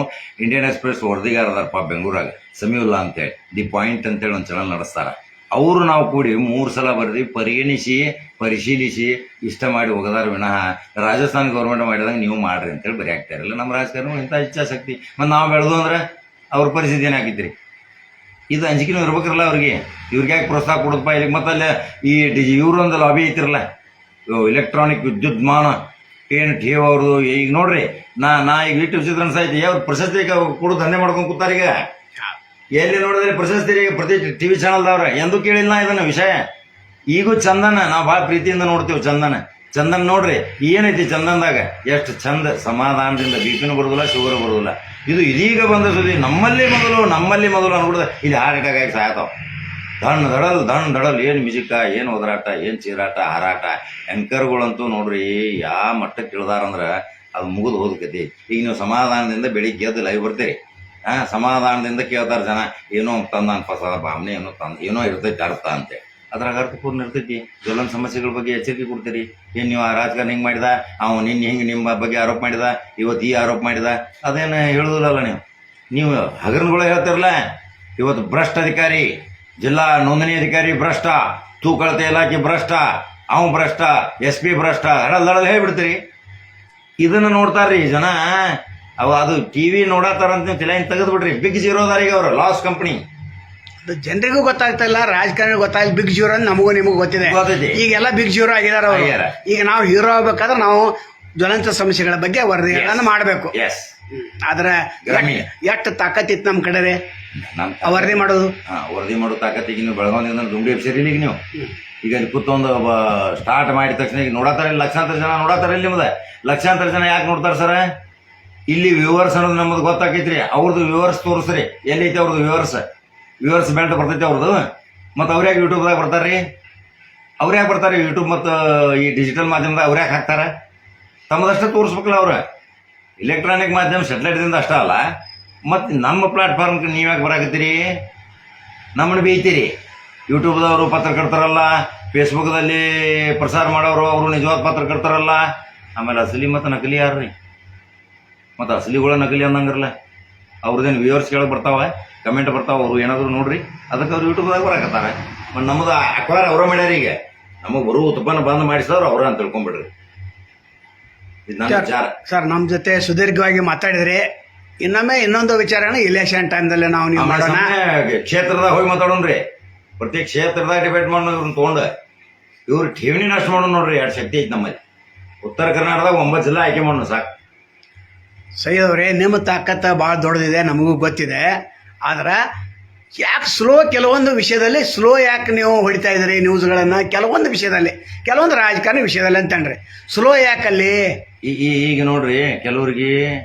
ಇಂಡಿಯನ್ ಎಕ್ಸ್ಪ್ರೆಸ್ ವರದಿಗಾರದಾರಪ್ಪ ಬೆಂಗಳೂರಾಗ, ಸಮೀವುಲ್ಲಾ ಅಂತೇಳಿ, ದಿ ಪಾಯಿಂಟ್ ಅಂತೇಳಿ ಒಂದು ಚಾನಲ್ ನಡೆಸ್ತಾರೆ. ಅವರು ನಾವು ಕೂಡಿ ಮೂರು ಸಲ ಬರೆದು ಪರಿಗಣಿಸಿ, ಪರಿಶೀಲಿಸಿ, ಇಷ್ಟ ಮಾಡಿ ಹೋಗದಾರ ವಿನಃ ರಾಜಸ್ಥಾನ ಗೌರ್ಮೆಂಟ್ ಮಾಡಿದಾಗ ನೀವು ಮಾಡ್ರಿ ಅಂತೇಳಿ ಬರೀ ಆಗ್ತಾ ಇರಲಿಲ್ಲ ನಮ್ಮ ರಾಜಕಾರಣ ಇಂಥ ಇಚ್ಛಾಶಕ್ತಿ. ಮತ್ತು ನಾವು ಬೆಳೆದು ಅಂದ್ರೆ ಅವ್ರ ಪರಿಸ್ಥಿತಿ ಏನಾಗಿದ್ರಿ ಇದು ಅಂಜಿಕೆನೂ ಇರ್ಬೇಕಿರಲ್ಲ ಅವ್ರಿಗೆ. ಇವ್ರಿಗೆ ಯಾಕೆ ಪ್ರೋತ್ಸಾಹ ಕೊಡೋದಪ್ಪ ಇಲ್ಲಿಗೆ ಮತ್ತೆ ಅಲ್ಲೇ ಈ ಡಿ ಇವ್ರೊಂದು ಲಾಬಿ ಐತಿರಲ್ಲ. ಇಲೆಕ್ಟ್ರಾನಿಕ್ ವಿದ್ಯುನ್ಮಾನ ಏನು ಠೇವ್ ಅವ್ರದ್ದು ಈಗ ನೋಡ್ರಿ, ನಾ ನಾ ಈಗ ಯೂಟ್ಯೂಬ್ ಚಿತ್ರಣ ಅನ್ಸೈತಿ ಅವ್ರು ಪ್ರಶಸ್ತಿ ಕೊಡು ದಂಧೆ ಮಾಡ್ಕೊಂಡು ಕೂತಾರ ಈಗ. ಎಲ್ಲಿ ನೋಡಿದ್ರೆ ಪ್ರಶಸ್ತಿ ಪ್ರತಿ ಟಿವಿ ಚಾನಲ್ದವ್ರ. ಎಂದೂ ಕೇಳಿಲ್ಲ ಇದನ್ನ ವಿಷಯ. ಈಗೂ ಚಂದನ, ನಾವು ಭಾಳ ಪ್ರೀತಿಯಿಂದ ನೋಡ್ತೀವಿ ಚಂದನ. ಚಂದನ್ ನೋಡ್ರಿ, ಏನೈತಿ ಚಂದನ್ದಾಗ? ಎಷ್ಟು ಚಂದ ಸಮಾಧಾನದಿಂದ ಬಿ ಬರೋದಿಲ್ಲ, ಶುಗರ್ ಬರೋದಿಲ್ಲ. ಇದು ಇದೀಗ ಬಂದ ಸುದ್ದಿ, ನಮ್ಮಲ್ಲಿ ಮೊದಲು ನಮ್ಮಲ್ಲಿ ಮೊದಲು ಅನ್ಬಿಡ್ದ ಇಲ್ಲಿ ಹಾರ್ಟ್ ಅಟ್ಯಾಕ್ ಆಗಿ ಸಾಯ್ತಾವ. ದಣ್ ದಡಲ್ ದಣ್ ದಡಲ್, ಏನು ಮ್ಯೂಸಿಕ ಏನು ಒದರಾಟ, ಏನು ಚೀರಾಟ, ಹಾರಾಟ ಎಂಕರ್ಗಳಂತೂ ನೋಡ್ರಿ ಯಾವ ಮಟ್ಟಕ್ಕೆ ಇಳ್ದಾರಂದ್ರೆ ಅದು ಮುಗಿದು ಹೋದಕತಿ ಈಗ ನೀವು ಸಮಾಧಾನದಿಂದ ಬೆಳಿಗ್ಗೆ ಎದ್ದು ಲೈವ್ ಬರ್ತೀರಿ. ಹಾಂ ಸಮಾಧಾನದಿಂದ ಕೇಳ್ತಾರೆ ಜನ, ಏನೋ ತಂದ ಫಸಾದ ಭಾವನೆ, ಏನೋ ತಂದ, ಏನೋ ಇರ್ತೈತೆ ಅರ್ಥ ಅಂತೆ. ಅದ್ರಾಗ ಅರ್ಥಪೂರ್ಣ ಇರ್ತೈತಿ. ಜ್ವಲನ್ ಸಮಸ್ಯೆಗಳ ಬಗ್ಗೆ ಎಚ್ಚರಿಕೆ ಕೊಡ್ತೀರಿ. ಏನು ನೀವು ಆ ರಾಜಕಾರಣ ಹಿಂಗೆ ಮಾಡಿದ? ಅವ್ನು ನಿನ್ನೆ ಹಿಂಗೆ ನಿಮ್ಮ ಬಗ್ಗೆ ಆರೋಪ ಮಾಡಿದ? ಇವತ್ತು ಈ ಆರೋಪ ಮಾಡಿದ? ಅದೇನು ಹೇಳೋದಿಲ್ಲಲ್ಲ ನೀವು. ನೀವು ಹಗರಣಗಳು ಹೇಳ್ತಿರಲ್ಲ ಇವತ್ತು ಭ್ರಷ್ಟ ಅಧಿಕಾರಿ, ಜಿಲ್ಲಾ ನೋಂದಣಿ ಅಧಿಕಾರಿ ಭ್ರಷ್ಟ, ತೂಕಳತೆ ಇಲಾಖೆ ಭ್ರಷ್ಟ, ಅವ್ ಭ್ರಷ್ಟ ಎಸ್ ಪಿ ಭ್ರಷ್ಟ ಹಡಲ್ ದಡಲ್ ಹೇಳ್ಬಿಡ್ತೀರಿ. ಇದನ್ನ ನೋಡ್ತಾರ್ರಿ ಜನ. ಅವ ಅದು ಟಿವಿ ನೋಡತ್ತಾರಂತ ನೀವು ತಲೆಯಿಂದ ತೆಗೆದ್ಬಿಡ್ರಿ. ಬಿಗ್ ಜೀರೋದಾರಿಗೆ ಅವರು ಲಾಸ್ ಕಂಪನಿ ಜನರಿಗೂ ಗೊತ್ತಾಗ್ತಾ ಇಲ್ಲ ರಾಜಕಾರಣಿ ಗೊತ್ತಾಗಿಲ್ಲ ಬಿಗ್ ಜೀರೋ ಅಂತ ನಮಗೂ ನಿಮಗೂ ಗೊತ್ತಿದೆ. ಈಗೆಲ್ಲ ಬಿಗ್ ಜೀರೋ ಆಗಿದಾರ ಅವರು. ಆಗ್ಯಾರ. ಈಗ ನಾವು ಹೀರೋ ಆಗ್ಬೇಕಾದ್ರೆ ನಾವು ಜ್ವಲಂತ ಸಮಸ್ಯೆಗಳ ಬಗ್ಗೆ ವರದಿಗಳನ್ನು ಮಾಡಬೇಕು. ಎಸ್ ಆದ್ರೆ ಗ್ರಾಮೀಣ. ಎಷ್ಟು ತಾಕತ್ತಿತ್ತು ನಮ್ಮ ಕಡೆ ನಮ್ಮ ಆ ವರದಿ ಮಾಡೋದು? ಹಾ ವರದಿ ಮಾಡೋ ತಾಕತ್ತಿಗೆ ನೀವು ಬೆಳಗಾವಿಯಿಂದ ದುಂಡಿ ಸೇರಿಲ್ಲ ಈಗ ನೀವು. ಈಗ ಅಲ್ಲಿ ಕೂತೊಂದು ಸ್ಟಾರ್ಟ್ ಮಾಡಿದ ತಕ್ಷಣ ಈಗ ನೋಡತ್ತಾರ ಇಲ್ಲಿ ಲಕ್ಷಾಂತರ ಜನ ನೋಡತ್ತಾರ ಇಲ್ಲಿ ನಿಮ್ದು. ಲಕ್ಷಾಂತರ ಜನ ಯಾಕೆ ನೋಡ್ತಾರೆ ಸರ? ಇಲ್ಲಿ ವ್ಯೂವರ್ಸ್ ಅನ್ನೋದು ನಮ್ಮದು ಗೊತ್ತಾಕೈತ್ರಿ. ಅವ್ರದ್ದು ವ್ಯೂವರ್ಸ್ ತೋರಿಸ್ರಿ. ಎಲ್ಲೈತಿ ಅವ್ರದ್ದು ವ್ಯೂವರ್ಸ್ ವ್ಯೂವರ್ಸ್ ಬೆಲ್ಟ್ ಬರ್ತೈತಿ ಅವ್ರದ್ದು ಮತ್ತು ಅವ್ರು ಯಾಕೆ ಯೂಟ್ಯೂಬ್ದಾಗ ಬರ್ತಾರ್ರಿ? ಅವ್ರು ಯಾಕೆ ಬರ್ತಾರೆ ಯೂಟ್ಯೂಬ್ ಮತ್ತು ಈ ಡಿಜಿಟಲ್ ಮಾಧ್ಯಮದಾಗ ಅವ್ರು ಯಾಕೆ ಹಾಕ್ತಾರ? ತಮ್ಮದಷ್ಟೇ ತೋರಿಸ್ಬೇಕಲ್ಲ ಅವ್ರು. ಇಲೆಕ್ಟ್ರಾನಿಕ್ ಮಾಧ್ಯಮ ಸೆಟ್ಲೈಟ್ದಿಂದ ಅಷ್ಟೇ ಅಲ್ಲ. ಮತ್ತು ನಮ್ಮ ಪ್ಲಾಟ್ಫಾರ್ಮ್ಗೆ ನೀವು ಯಾಕೆ ಬರಾಕತ್ತೀರಿ? ನಮ್ಮನ್ನು ಬೈತೀರಿ. ಯೂಟ್ಯೂಬ್ದವರು ಪತ್ರಕರ್ತರಲ್ಲ ಫೇಸ್ಬುಕ್ದಲ್ಲಿ ಪ್ರಸಾರ ಮಾಡೋರು ಅವರು ನಿಜವಾದ ಪತ್ರಕರ್ತರಲ್ಲ ಆಮೇಲೆ ಅಸಲಿ ಮತ್ತು ನಕಲಿ ಯಾರ್ರಿ? ಮತ್ತು ಅಸಲಿಗಳ ನಕಲಿ ಅಂದಂಗಿರಲ್ಲ ಅವ್ರದ್ದೇನು ವ್ಯೂವರ್ಸ್ ಕೇಳಕ್ಕೆ ಬರ್ತಾವ? ಕಮೆಂಟ್ ಬರ್ತಾವ ಅವರು ಏನಾದ್ರು ನೋಡ್ರಿ. ಅದಕ್ಕೆ ಅವ್ರು ಯೂಟ್ಯೂಬ್ದಾಗ ಬರಕತ್ತಾನೆ ಮತ್ತು ನಮ್ಮದು ಅಕ್ವಾರ ಅವರ ಮಾಡ್ಯಾರ ಈಗ. ನಮಗೆ ಬರೋ ಉತ್ಪನ್ನ ಬಂದ್ ಮಾಡಿಸಿದವ್ರು ಅವ್ರ ಅಂತ ತಿಳ್ಕೊಂಬಿಡ್ರಿ. ಇದು ನನ್ನ ವಿಚಾರ. ಸರ್ ನಮ್ಮ ಜೊತೆ ಸುದೀರ್ಘವಾಗಿ ಮಾತಾಡಿದ್ರಿ. ಇನ್ನೊಮ್ಮೆ ಇನ್ನೊಂದು ವಿಚಾರನ ಇಲೆಕ್ಷನ್ ಟೈಮ್ದಲ್ಲಿ ನಾವು ಮಾಡೋಣ. ಕ್ಷೇತ್ರದಾಗ ಹೋಗಿ ಮಾತಾಡೋಣ್ರಿ. ಪ್ರತಿ ಕ್ಷೇತ್ರದಾಗ ಡಿಬೇಟ್ ಮಾಡೋಣ ಇವ್ರನ್ನ ತೊಗೊಂಡು. ಇವ್ರು ಠೇವಣಿ ನಷ್ಟ ಮಾಡೋಣ ನೋಡ್ರಿ ಎರಡು ಶಕ್ತಿ ಐತಿ ನಮ್ಮಲ್ಲಿ. ಉತ್ತರ ಕರ್ನಾಟಕದಾಗ ಒಂಬತ್ತು ಜಿಲ್ಲಾ ಆಯ್ಕೆ ಮಾಡೋಣ ಸಾಕು. ಅವರೇ ನಿಮ್ಮ ತಾಕತ್ತ ಭಾಳ ದೊಡ್ಡದಿದೆ ನಮಗೂ ಗೊತ್ತಿದೆ. ಆದ್ರೆ, ಯಾಕೆ ಸ್ಲೋ ಕೆಲವೊಂದು ವಿಷಯದಲ್ಲಿ ಸ್ಲೋ ಯಾಕೆ ನೀವು ಹೊಡಿತಾ ಇದ್ದೀರಿ ನ್ಯೂಸ್ಗಳನ್ನು ಕೆಲವೊಂದು ವಿಷಯದಲ್ಲಿ, ಕೆಲವೊಂದು ರಾಜಕಾರಣಿ ವಿಷಯದಲ್ಲಿ ಅಂತಂದ್ರೆ ಸ್ಲೋ ಯಾಕಲ್ಲಿ? ಅಲ್ಲಿ ಈ- ಈಗ ನೋಡ್ರಿ, ಕೆಲವ್ರಿಗೆ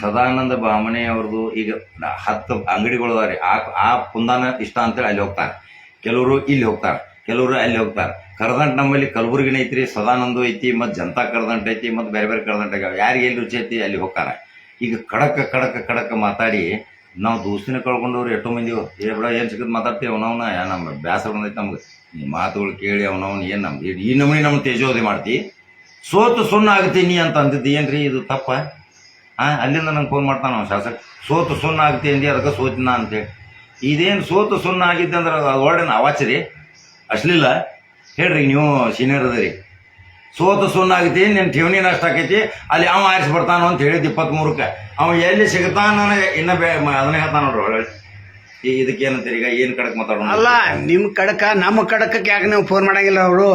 ಸದಾನಂದ ಬಾಮನೆ ಅವ್ರದ್ದು ಈಗ ಹತ್ತು ಅಂಗಡಿಗಳು ಅದಾವ್ರಿ. ಆ ಆ ಕುಂದಾನ ಇಷ್ಟ ಅಂತೇಳಿ ಅಲ್ಲಿ ಹೋಗ್ತಾರೆ. ಕೆಲವರು ಇಲ್ಲಿ ಹೋಗ್ತಾರೆ, ಕೆಲವರು ಅಲ್ಲಿ ಹೋಗ್ತಾರೆ. ಕರದಂಟ್ ನಮ್ಮಲ್ಲಿ ಕಲಬುರ್ಗಿನ ಐತ್ರಿ, ಸದಾನಂದ ಐತಿ, ಮತ್ತು ಜನತಾ ಕರದಂಟ್ ಐತಿ, ಮತ್ತು ಬೇರೆ ಬೇರೆ ಕರದಂಟ್ ಯಾರಿಗೆ ಎಲ್ಲಿ ರುಚಿ ಐತಿ ಅಲ್ಲಿ ಹೋಗ್ತಾರೆ. ಈಗ ಖಡಕ್ ಖಡಕ್ ಖಡಕ್ ಮಾತಾಡಿ ನಾವು ದೋಸ್ತಿನ ಕಳ್ಕೊಂಡವ್ರು ಎಷ್ಟೋ ಮಂದಿ ಏ ಬಿಡ, ಏನು ಸಿಕ್ಕದ್ ಮಾತಾಡ್ತೀವಿ ಅವನವನ? ನಮ್ಮ ಬೇಸರ ಬಂದೈತೆ ನಮ್ಗೆ. ಈ ಮಾತುಗಳು ಕೇಳಿ ಅವನವನ್ ಏನು ನಮ್ಗೆ ಈ ನಮೂನಿ ನಮ್ಮ ತೇಜೋದಿ ಮಾಡ್ತಿ. ಸೋತು ಸುಣ್ಣ ಆಗ್ತೀನಿ ಅಂತ ಅಂದಿದ್ದು ಏನ್ರಿ ಇದು ತಪ್ಪ? ಆ, ಅಲ್ಲಿಂದ ನಂಗೆ ಫೋನ್ ಮಾಡ್ತಾನೆ ಅವ್ನು ಶಾಸಕ. ಸೋತು ಸುಣ್ಣ ಆಗ್ತಿ ಅಂದಿ, ಅದಕ್ಕೆ ಸೋತಿನ ಅಂತೇಳಿ ಇದೇನು ಸೋತು ಸುಣ್ಣ ಆಗಿದ್ದೆ ಅಂದ್ರೆ ಅದು ಒಳ್ಳೆ ಅವಾಚರಿ ಅಶ್ಲಿಲ್ಲ ಹೇಳ್ರಿ ನೀವು ಸೀನಿಯರ್ ಅದರಿ. ಸೋತು ಸುಣ್ಣ ಆಗೈತಿ ನಿನ್ನ ಠೇವಣಿ ನಷ್ಟ ಆಕೈತಿ ಅಲ್ಲಿ ಅವ ಆರಿಸಿ ಬರ್ತಾನೋ ಅಂತ ಹೇಳಿದ್ದು ಇಪ್ಪತ್ತ್ಮೂರಕ್ಕೆ ಅವ ಎಲ್ಲಿ ಸಿಗತಾನ ನನಗೆ ಇನ್ನ ಬೇ ಅದನ್ನ ಹೇಳ್ತಾನ ನೋಡ್ರಿ ಒಳ್ಳೆ. ಈ ಇದಕ್ಕೆ ಏನಂತೀರಿ ಈಗ ಏನು ಕಡಕ್ ಮಾತಾಡೋಣ? ಅಲ್ಲ ನಿಮ್ಮ ಕಡಕ ನಮ್ಮ ಕಡಕಕ್ಕೆ ಯಾಕೆ ನೀವು ಫೋನ್ ಮಾಡಂಗಿಲ್ಲ ಅವರು?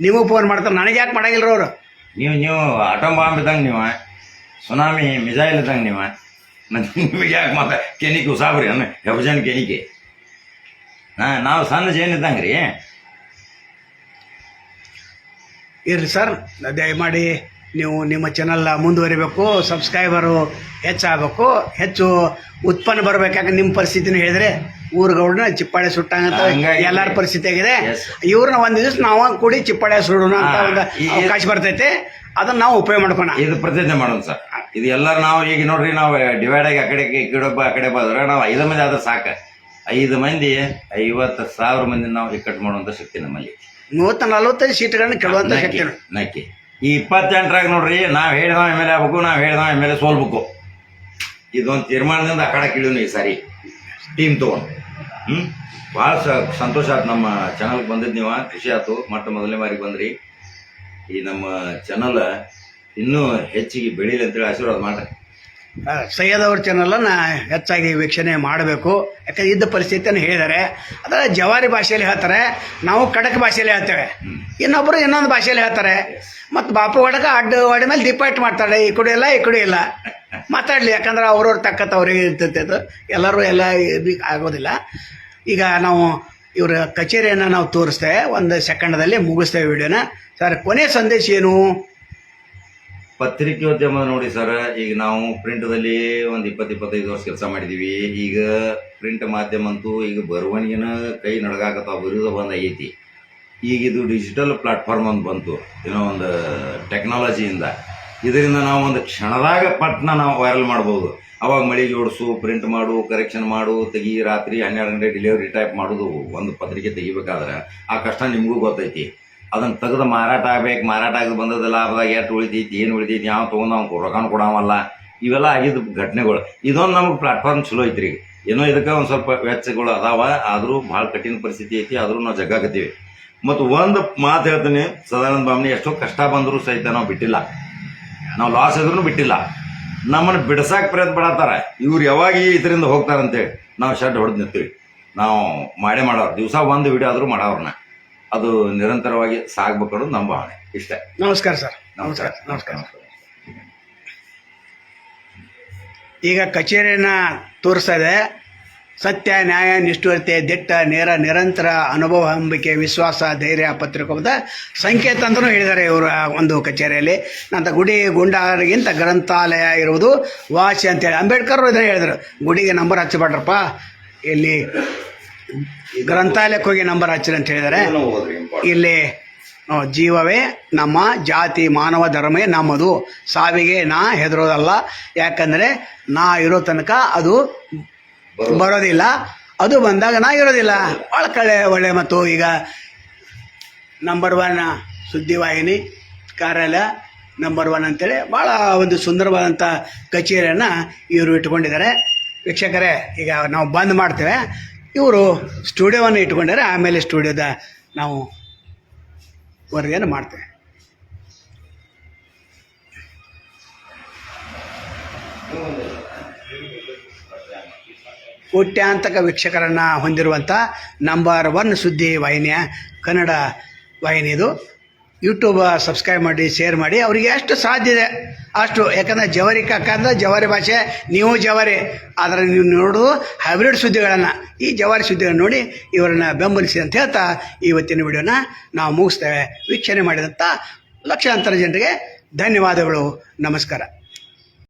ನೀವು ಫೋನ್ ಮಾಡ್ತಾರೆ ನನಗೆ ಯಾಕೆ ಮಾಡಂಗಿಲ್ಲ ಅವರು? ನೀವು ನೀವು ಆಟೋ ಬಾಂಬ್ ಇದ್ದಂಗೆ ನೀವು ಸುನಾಮಿ ಮಿಸೈಲ್ ಇದ್ದಂಗೆ ನೀವು. ನಿಮಗೆ ಯಾಕೆ ಮಾತಾ ಕೆನಿಕೆ ಉಸಾಬ್ರಿ ಅನ್ನ ಹೆಬ್ಜನ್ ಕೆನಿಕೆ. ಹಾಂ ನಾವು ಸಣ್ಣ ಜೇನಿದ್ದಂಗೆ ರೀ ಇರ್ರಿ ಸರ್. ದಯಮಾಡಿ ನೀವು ನಿಮ್ಮ ಚಾನಲ್ನ ಮುಂದುವರಿಬೇಕು ಸಬ್ಸ್ಕ್ರೈಬರು ಹೆಚ್ಚಾಗಬೇಕು ಹೆಚ್ಚು ಉತ್ಪನ್ನ ಬರಬೇಕಾಗ ನಿಮ್ಮ ಪರಿಸ್ಥಿತಿನ ಹೇಳಿದ್ರೆ ಊರುಗೌಡನ ಚಿಪ್ಪಾಳೆ ಸುಟ್ಟಂಗಂತ ಎಲ್ಲರ ಪರಿಸ್ಥಿತಿ ಆಗಿದೆ. ಇವ್ರನ್ನ ಒಂದು ದಿವಸ ನಾವು ಕೂಡಿ ಚಿಪ್ಪಾಳೆ ಸುಡೋಣ ಅಂತ ಒಂದು ಅವಕಾಶ ಬರ್ತೈತೆ. ಅದನ್ನ ನಾವು ಉಪಯೋಗ ಮಾಡ್ಕೋಣ ಇದು ಪ್ರತಿಜ್ಞೆ ಮಾಡೋಣ ಸರ್ ಇದು ಎಲ್ಲ ನಾವು ಈಗ ನೋಡ್ರಿ ನಾವು ಡಿವೈಡ್ ಆಗಿ ಆ ಕಡೆ ಈ ಕಡೆ ಒಬ್ಬ ಆ ಕಡೆ ಬಂದ್ರೆ ನಾವು ಐದು ಮಂದಿ ಆದ್ರೆ ಸಾಕು. ಐದು ಮಂದಿ ಐವತ್ತು ಸಾವಿರ ಮಂದಿ ನಾವು ಇಕ್ಕಟ್ಟು ಮಾಡುವಂಥ ಶಕ್ತಿ ನಮ್ಮಲ್ಲಿ. ಮೂವತ್ತ ನಲವತ್ತೈದು ಸೀಟ್ಗಳನ್ನ ಕೆಡುವಂತ ಶಕ್ತಿ ನಕ್ಕಿ ನಕ್ಕಿ ಈ ಇಪ್ಪತ್ತೆಂಟರಾಗ ನೋಡ್ರಿ ನಾವು ಹೇಳಿದ ಎಂ ಎಲ್ ಎ ಆಗ್ಬೇಕು ನಾವು ಹೇಳಿದ ಎಂ ಎಲ್ ಎ ಸೋಲ್ಬೇಕು. ಇದೊಂದು ತೀರ್ಮಾನದಿಂದ ಆ ಕಡೆ ಕೀಳೀನಿ ಈ ಸಾರಿ. ಟೀಮ್ ತೊಗೊಂಡು. ಹ್ಞೂ ಭಾಳ ಸಂತೋಷ ಆಯ್ತು ನಮ್ಮ ಚಾನಲ್ಗೆ ಬಂದಿದ್ದು ನೀವು ಖುಷಿ ಆಯ್ತು ಮತ್ತೆ ಮೊದಲನೇ ಬಾರಿಗೆ ಬಂದ್ರಿ. ಈ ನಮ್ಮ ಚಾನಲ್ ಇನ್ನೂ ಹೆಚ್ಚಿಗೆ ಬೆಳೀಲಿ ಅಂತೇಳಿ ಆಶೀರ್ವಾದ ಮಾಡ್ರಿ. ಸೈಯದ್ ಅವ್ರ ಚಾನಲನ್ನು ಹೆಚ್ಚಾಗಿ ವೀಕ್ಷಣೆ ಮಾಡಬೇಕು. ಯಾಕಂದ್ರೆ ಇದ್ದ ಪರಿಸ್ಥಿತಿಯನ್ನು ಹೇಳಿದ್ದಾರೆ ಅದರ ಜವಾರಿ ಭಾಷೆಯಲ್ಲಿ ಹೇಳ್ತಾರೆ, ನಾವು ಕಡಕ ಭಾಷೆಯಲ್ಲಿ ಹೇಳ್ತೇವೆ. ಇನ್ನೊಬ್ಬರು ಇನ್ನೊಂದು ಭಾಷೆಯಲ್ಲಿ ಹೇಳ್ತಾರೆ. ಮತ್ತು ಬಾಪು ಹೊಡಕ ಅಡ್ಡ ಹೊಡೆ ಮೇಲೆ ಡಿಪಾರ್ಟ್ ಮಾಡ್ತಾಳೆ, ಈ ಕಡೆ ಇಲ್ಲ, ಈ ಕಡೆ ಇಲ್ಲ. ಮಾತಾಡಲಿ, ಯಾಕಂದ್ರೆ ಅವ್ರವ್ರ ತಕ್ಕತ್ತ ಅವ್ರಿಗೆ ಇರ್ತೈತೆ ಅದು. ಎಲ್ಲರೂ ಎಲ್ಲ ಆಗೋದಿಲ್ಲ. ಈಗ ನಾವು ಇವರ ಕಚೇರಿಯನ್ನು ನಾವು ತೋರಿಸ್ತೇವೆ. ಒಂದು ಸೆಕೆಂಡದಲ್ಲಿ ಮುಗಿಸ್ತೇವೆ ವಿಡಿಯೋನ ಸರ್, ಕೊನೆ ಸಂದೇಶ ಏನು? ಪತ್ರಿಕೋದ್ಯಮ ನೋಡಿ ಸರ್, ಈಗ ನಾವು ಪ್ರಿಂಟ್ದಲ್ಲಿ ಒಂದು ಇಪ್ಪತ್ತು ಇಪ್ಪತ್ತೈದು ವರ್ಷ ಕೆಲಸ ಮಾಡಿದ್ದೀವಿ ಈಗ ಪ್ರಿಂಟ್ ಮಾಧ್ಯಮ ಅಂತೂ ಈಗ ಬರವಣಿಗೆನ ಕೈ ನಡಗಾಕತ್ತಾವ ಬರೋದು ಬಂದ್ ಐತಿ ಈಗ ಇದು ಡಿಜಿಟಲ್ ಪ್ಲಾಟ್ಫಾರ್ಮ್ ಅಂತ ಬಂತು, ಏನೋ ಒಂದು ಟೆಕ್ನಾಲಜಿಯಿಂದ ಇದರಿಂದ ನಾವು ಒಂದು ಕ್ಷಣದಾಗ ಪಟ್ನ ನಾವು ವೈರಲ್ ಮಾಡ್ಬೋದು. ಅವಾಗ ಮಳಿಗೆ ಜೋಡಿಸು ಪ್ರಿಂಟ್ ಮಾಡು ಕರೆಕ್ಷನ್ ಮಾಡು, ತೆಗಿ, ರಾತ್ರಿ ಹನ್ನೆರಡು ಗಂಟೆ ಡೆಲಿವರಿ ಟೈಪ್ ಮಾಡೋದು, ಒಂದು ಪತ್ರಿಕೆ ತೆಗಿಬೇಕಾದ್ರೆ ಆ ಕಷ್ಟ ನಿಮಗೂ ಗೊತ್ತೈತಿ. ಅದನ್ನ ತೆಗೆದು ಮಾರಾಟ ಆಗ್ಬೇಕು, ಮಾರಾಟ ಆಗಿ ಬಂದದ ಲಾಭದಾಗ ಎಷ್ಟು ಉಳಿತೈತಿ ಏನು ಉಳಿತೈತಿ ಯಾವ ತೊಗೊಂಡು ಅವ್ನು ರೊಕ್ಕನ ಕೊಡಾವಲ್ಲ ಇವೆಲ್ಲ ಆಗಿದ್ದು ಘಟನೆಗಳು. ಇದೊಂದು ನಮಗೆ ಪ್ಲಾಟ್ಫಾರ್ಮ್ ಚಲೋ ಐತ್ರಿ. ಏನೋ ಇದಕ್ಕೆ ಒಂದು ಸ್ವಲ್ಪ ವೆಚ್ಚಗಳು ಅದಾವ, ಆದರೂ ಭಾಳ ಕಠಿಣ ಪರಿಸ್ಥಿತಿ ಐತಿ, ಆದರೂ ನಾವು ಜಗ್ಗಾಕತ್ತೀವಿ. ಮತ್ತು ಒಂದು ಮಾತು ಹೇಳ್ತೀನಿ, ಸದಾನಂದ ಬಾಮ್ನಿ ಎಷ್ಟೋ ಕಷ್ಟ ಬಂದರೂ ಸಹಿತ ನಾವು ಬಿಟ್ಟಿಲ್ಲ. ನಾವು ಲಾಸ್ ಇದ್ರೂ ಬಿಟ್ಟಿಲ್ಲ. ನಮ್ಮನ್ನು ಬಿಡ್ಸಕ್ಕೆ ಪ್ರಯತ್ನ ಪಡತ್ತಾರೆ ಇವ್ರು ಯಾವಾಗ ಇದರಿಂದ ಹೋಗ್ತಾರಂತೇಳಿ, ನಾವು ಶರ್ಟ್ ಹೊಡೆದು ನಿಂತೀವಿ. ನಾವು ಮಾಡೇ ಮಾಡೋರು, ದಿವಸ ಒಂದು ವಿಡಿಯೋ ಆದರೂ ಮಾಡೋರನ್ನ ಅದು ನಿರಂತರವಾಗಿ ಸಾಗ್ಬೇಕು ಅನ್ನೋದು ನಮ್ಮ ಭಾವನೆ ಇಷ್ಟೇ. ನಮಸ್ಕಾರ ಸರ್. ನಮಸ್ಕಾರ. ನಮಸ್ಕಾರ. ಈಗ ಕಚೇರಿಯನ್ನ ತೋರಿಸ್ತದೆ ಸತ್ಯ ನ್ಯಾಯ ನಿಷ್ಠುರತೆ ದಿಟ್ಟ ನೇರ ನಿರಂತರ ಅನುಭವ ಹಂಬಿಕೆ ವಿಶ್ವಾಸ ಧೈರ್ಯ ಪತ್ರಿಕೋದ ಸಂಕೇತ ಅಂತಲೂ ಹೇಳಿದ್ದಾರೆ ಇವರು ಒಂದು ಕಚೇರಿಯಲ್ಲಿ. ನಂತರ ಗುಡಿ ಗುಂಡಾರಿಗಿಂತ ಗ್ರಂಥಾಲಯ ಇರುವುದು ವಾಸಿ ಅಂತೇಳಿ ಅಂಬೇಡ್ಕರ್ ಇದನ್ನು ಹೇಳಿದರು. ಗುಡಿಗೆ ನಂಬರ್ ಹಚ್ಚಬೇಡ್ರಪ್ಪ ಇಲ್ಲಿ ಗ್ರಂಥಾಲಯಕ್ಕೆ ಹೋಗಿ ನಂಬರ್ ಹಚ್ಚಿರಿ ಅಂತ ಹೇಳಿದರೆ ಇಲ್ಲಿ ಜೀವವೇ ನಮ್ಮ ಜಾತಿ ಮಾನವ ಧರ್ಮವೇ ನಮ್ಮದು. ಸಾವಿಗೆ ನಾ ಹೆದರೋದಲ್ಲ. ಯಾಕಂದರೆ ನಾ ಇರೋ ತನಕ ಅದು ಬರೋದಿಲ್ಲ. ಅದು ಬಂದಾಗ ನಾ ಇರೋದಿಲ್ಲ. ಭಾಳ ಕಳೆ ಒಳ್ಳೆ ಮತ್ತು ಈಗ ನಂಬರ್ ಒನ್ ಸುದ್ದಿವಾಹಿನಿ ಕಾರ್ಯಾಲಯ ನಂಬರ್ ಒನ್ ಅಂತೇಳಿ ಭಾಳ ಒಂದು ಸುಂದರವಾದಂಥ ಕಚೇರಿಯನ್ನು ಇವರು ಇಟ್ಕೊಂಡಿದ್ದಾರೆ. ವೀಕ್ಷಕರೇ ಈಗ ನಾವು ಬಂದ್ ಮಾಡ್ತೇವೆ. ಇವರು ಸ್ಟುಡಿಯೋವನ್ನು ಇಟ್ಕೊಂಡಾರೆ ಆಮೇಲೆ ಸ್ಟುಡಿಯೋದ ನಾವು ವರದಿಯನ್ನು ಮಾಡ್ತೇವೆ. ಕೋಟ್ಯಾಂತಕ ವೀಕ್ಷಕರನ್ನು ಹೊಂದಿರುವಂಥ ನಂಬರ್ ಒನ್ ಸುದ್ದಿ ವಾಹಿನಿಯ ಕನ್ನಡ ವಾಹಿನಿ ಇದು ಯೂಟ್ಯೂಬ್ ಸಬ್ಸ್ಕ್ರೈಬ್ ಮಾಡಿ ಶೇರ್ ಮಾಡಿ, ಅವರಿಗೆ ಎಷ್ಟು ಸಾಧ್ಯ ಇದೆ? ಅಷ್ಟು, ಯಾಕಂದರೆ ಜವರಿ ಕಕ್ಕ ಅಂದರೆ ಜವಾರಿ ಭಾಷೆ, ನೀವು ಜವಾರಿ. ಆದರೆ ನೀವು ನೋಡೋದು ಹೈಬ್ರಿಡ್ ಸುದ್ದಿಗಳನ್ನು. ಈ ಜವಾರಿ ಸುದ್ದಿಗಳನ್ನು ನೋಡಿ ಇವರನ್ನು ಬೆಂಬಲಿಸಿ ಅಂತ ಹೇಳ್ತಾ ಇವತ್ತಿನ ವಿಡಿಯೋನ ನಾವು ಮುಗಿಸ್ತೇವೆ. ವೀಕ್ಷಣೆ ಮಾಡಿದಂಥ ಲಕ್ಷಾಂತರ ಜನರಿಗೆ ಧನ್ಯವಾದಗಳು. ನಮಸ್ಕಾರ.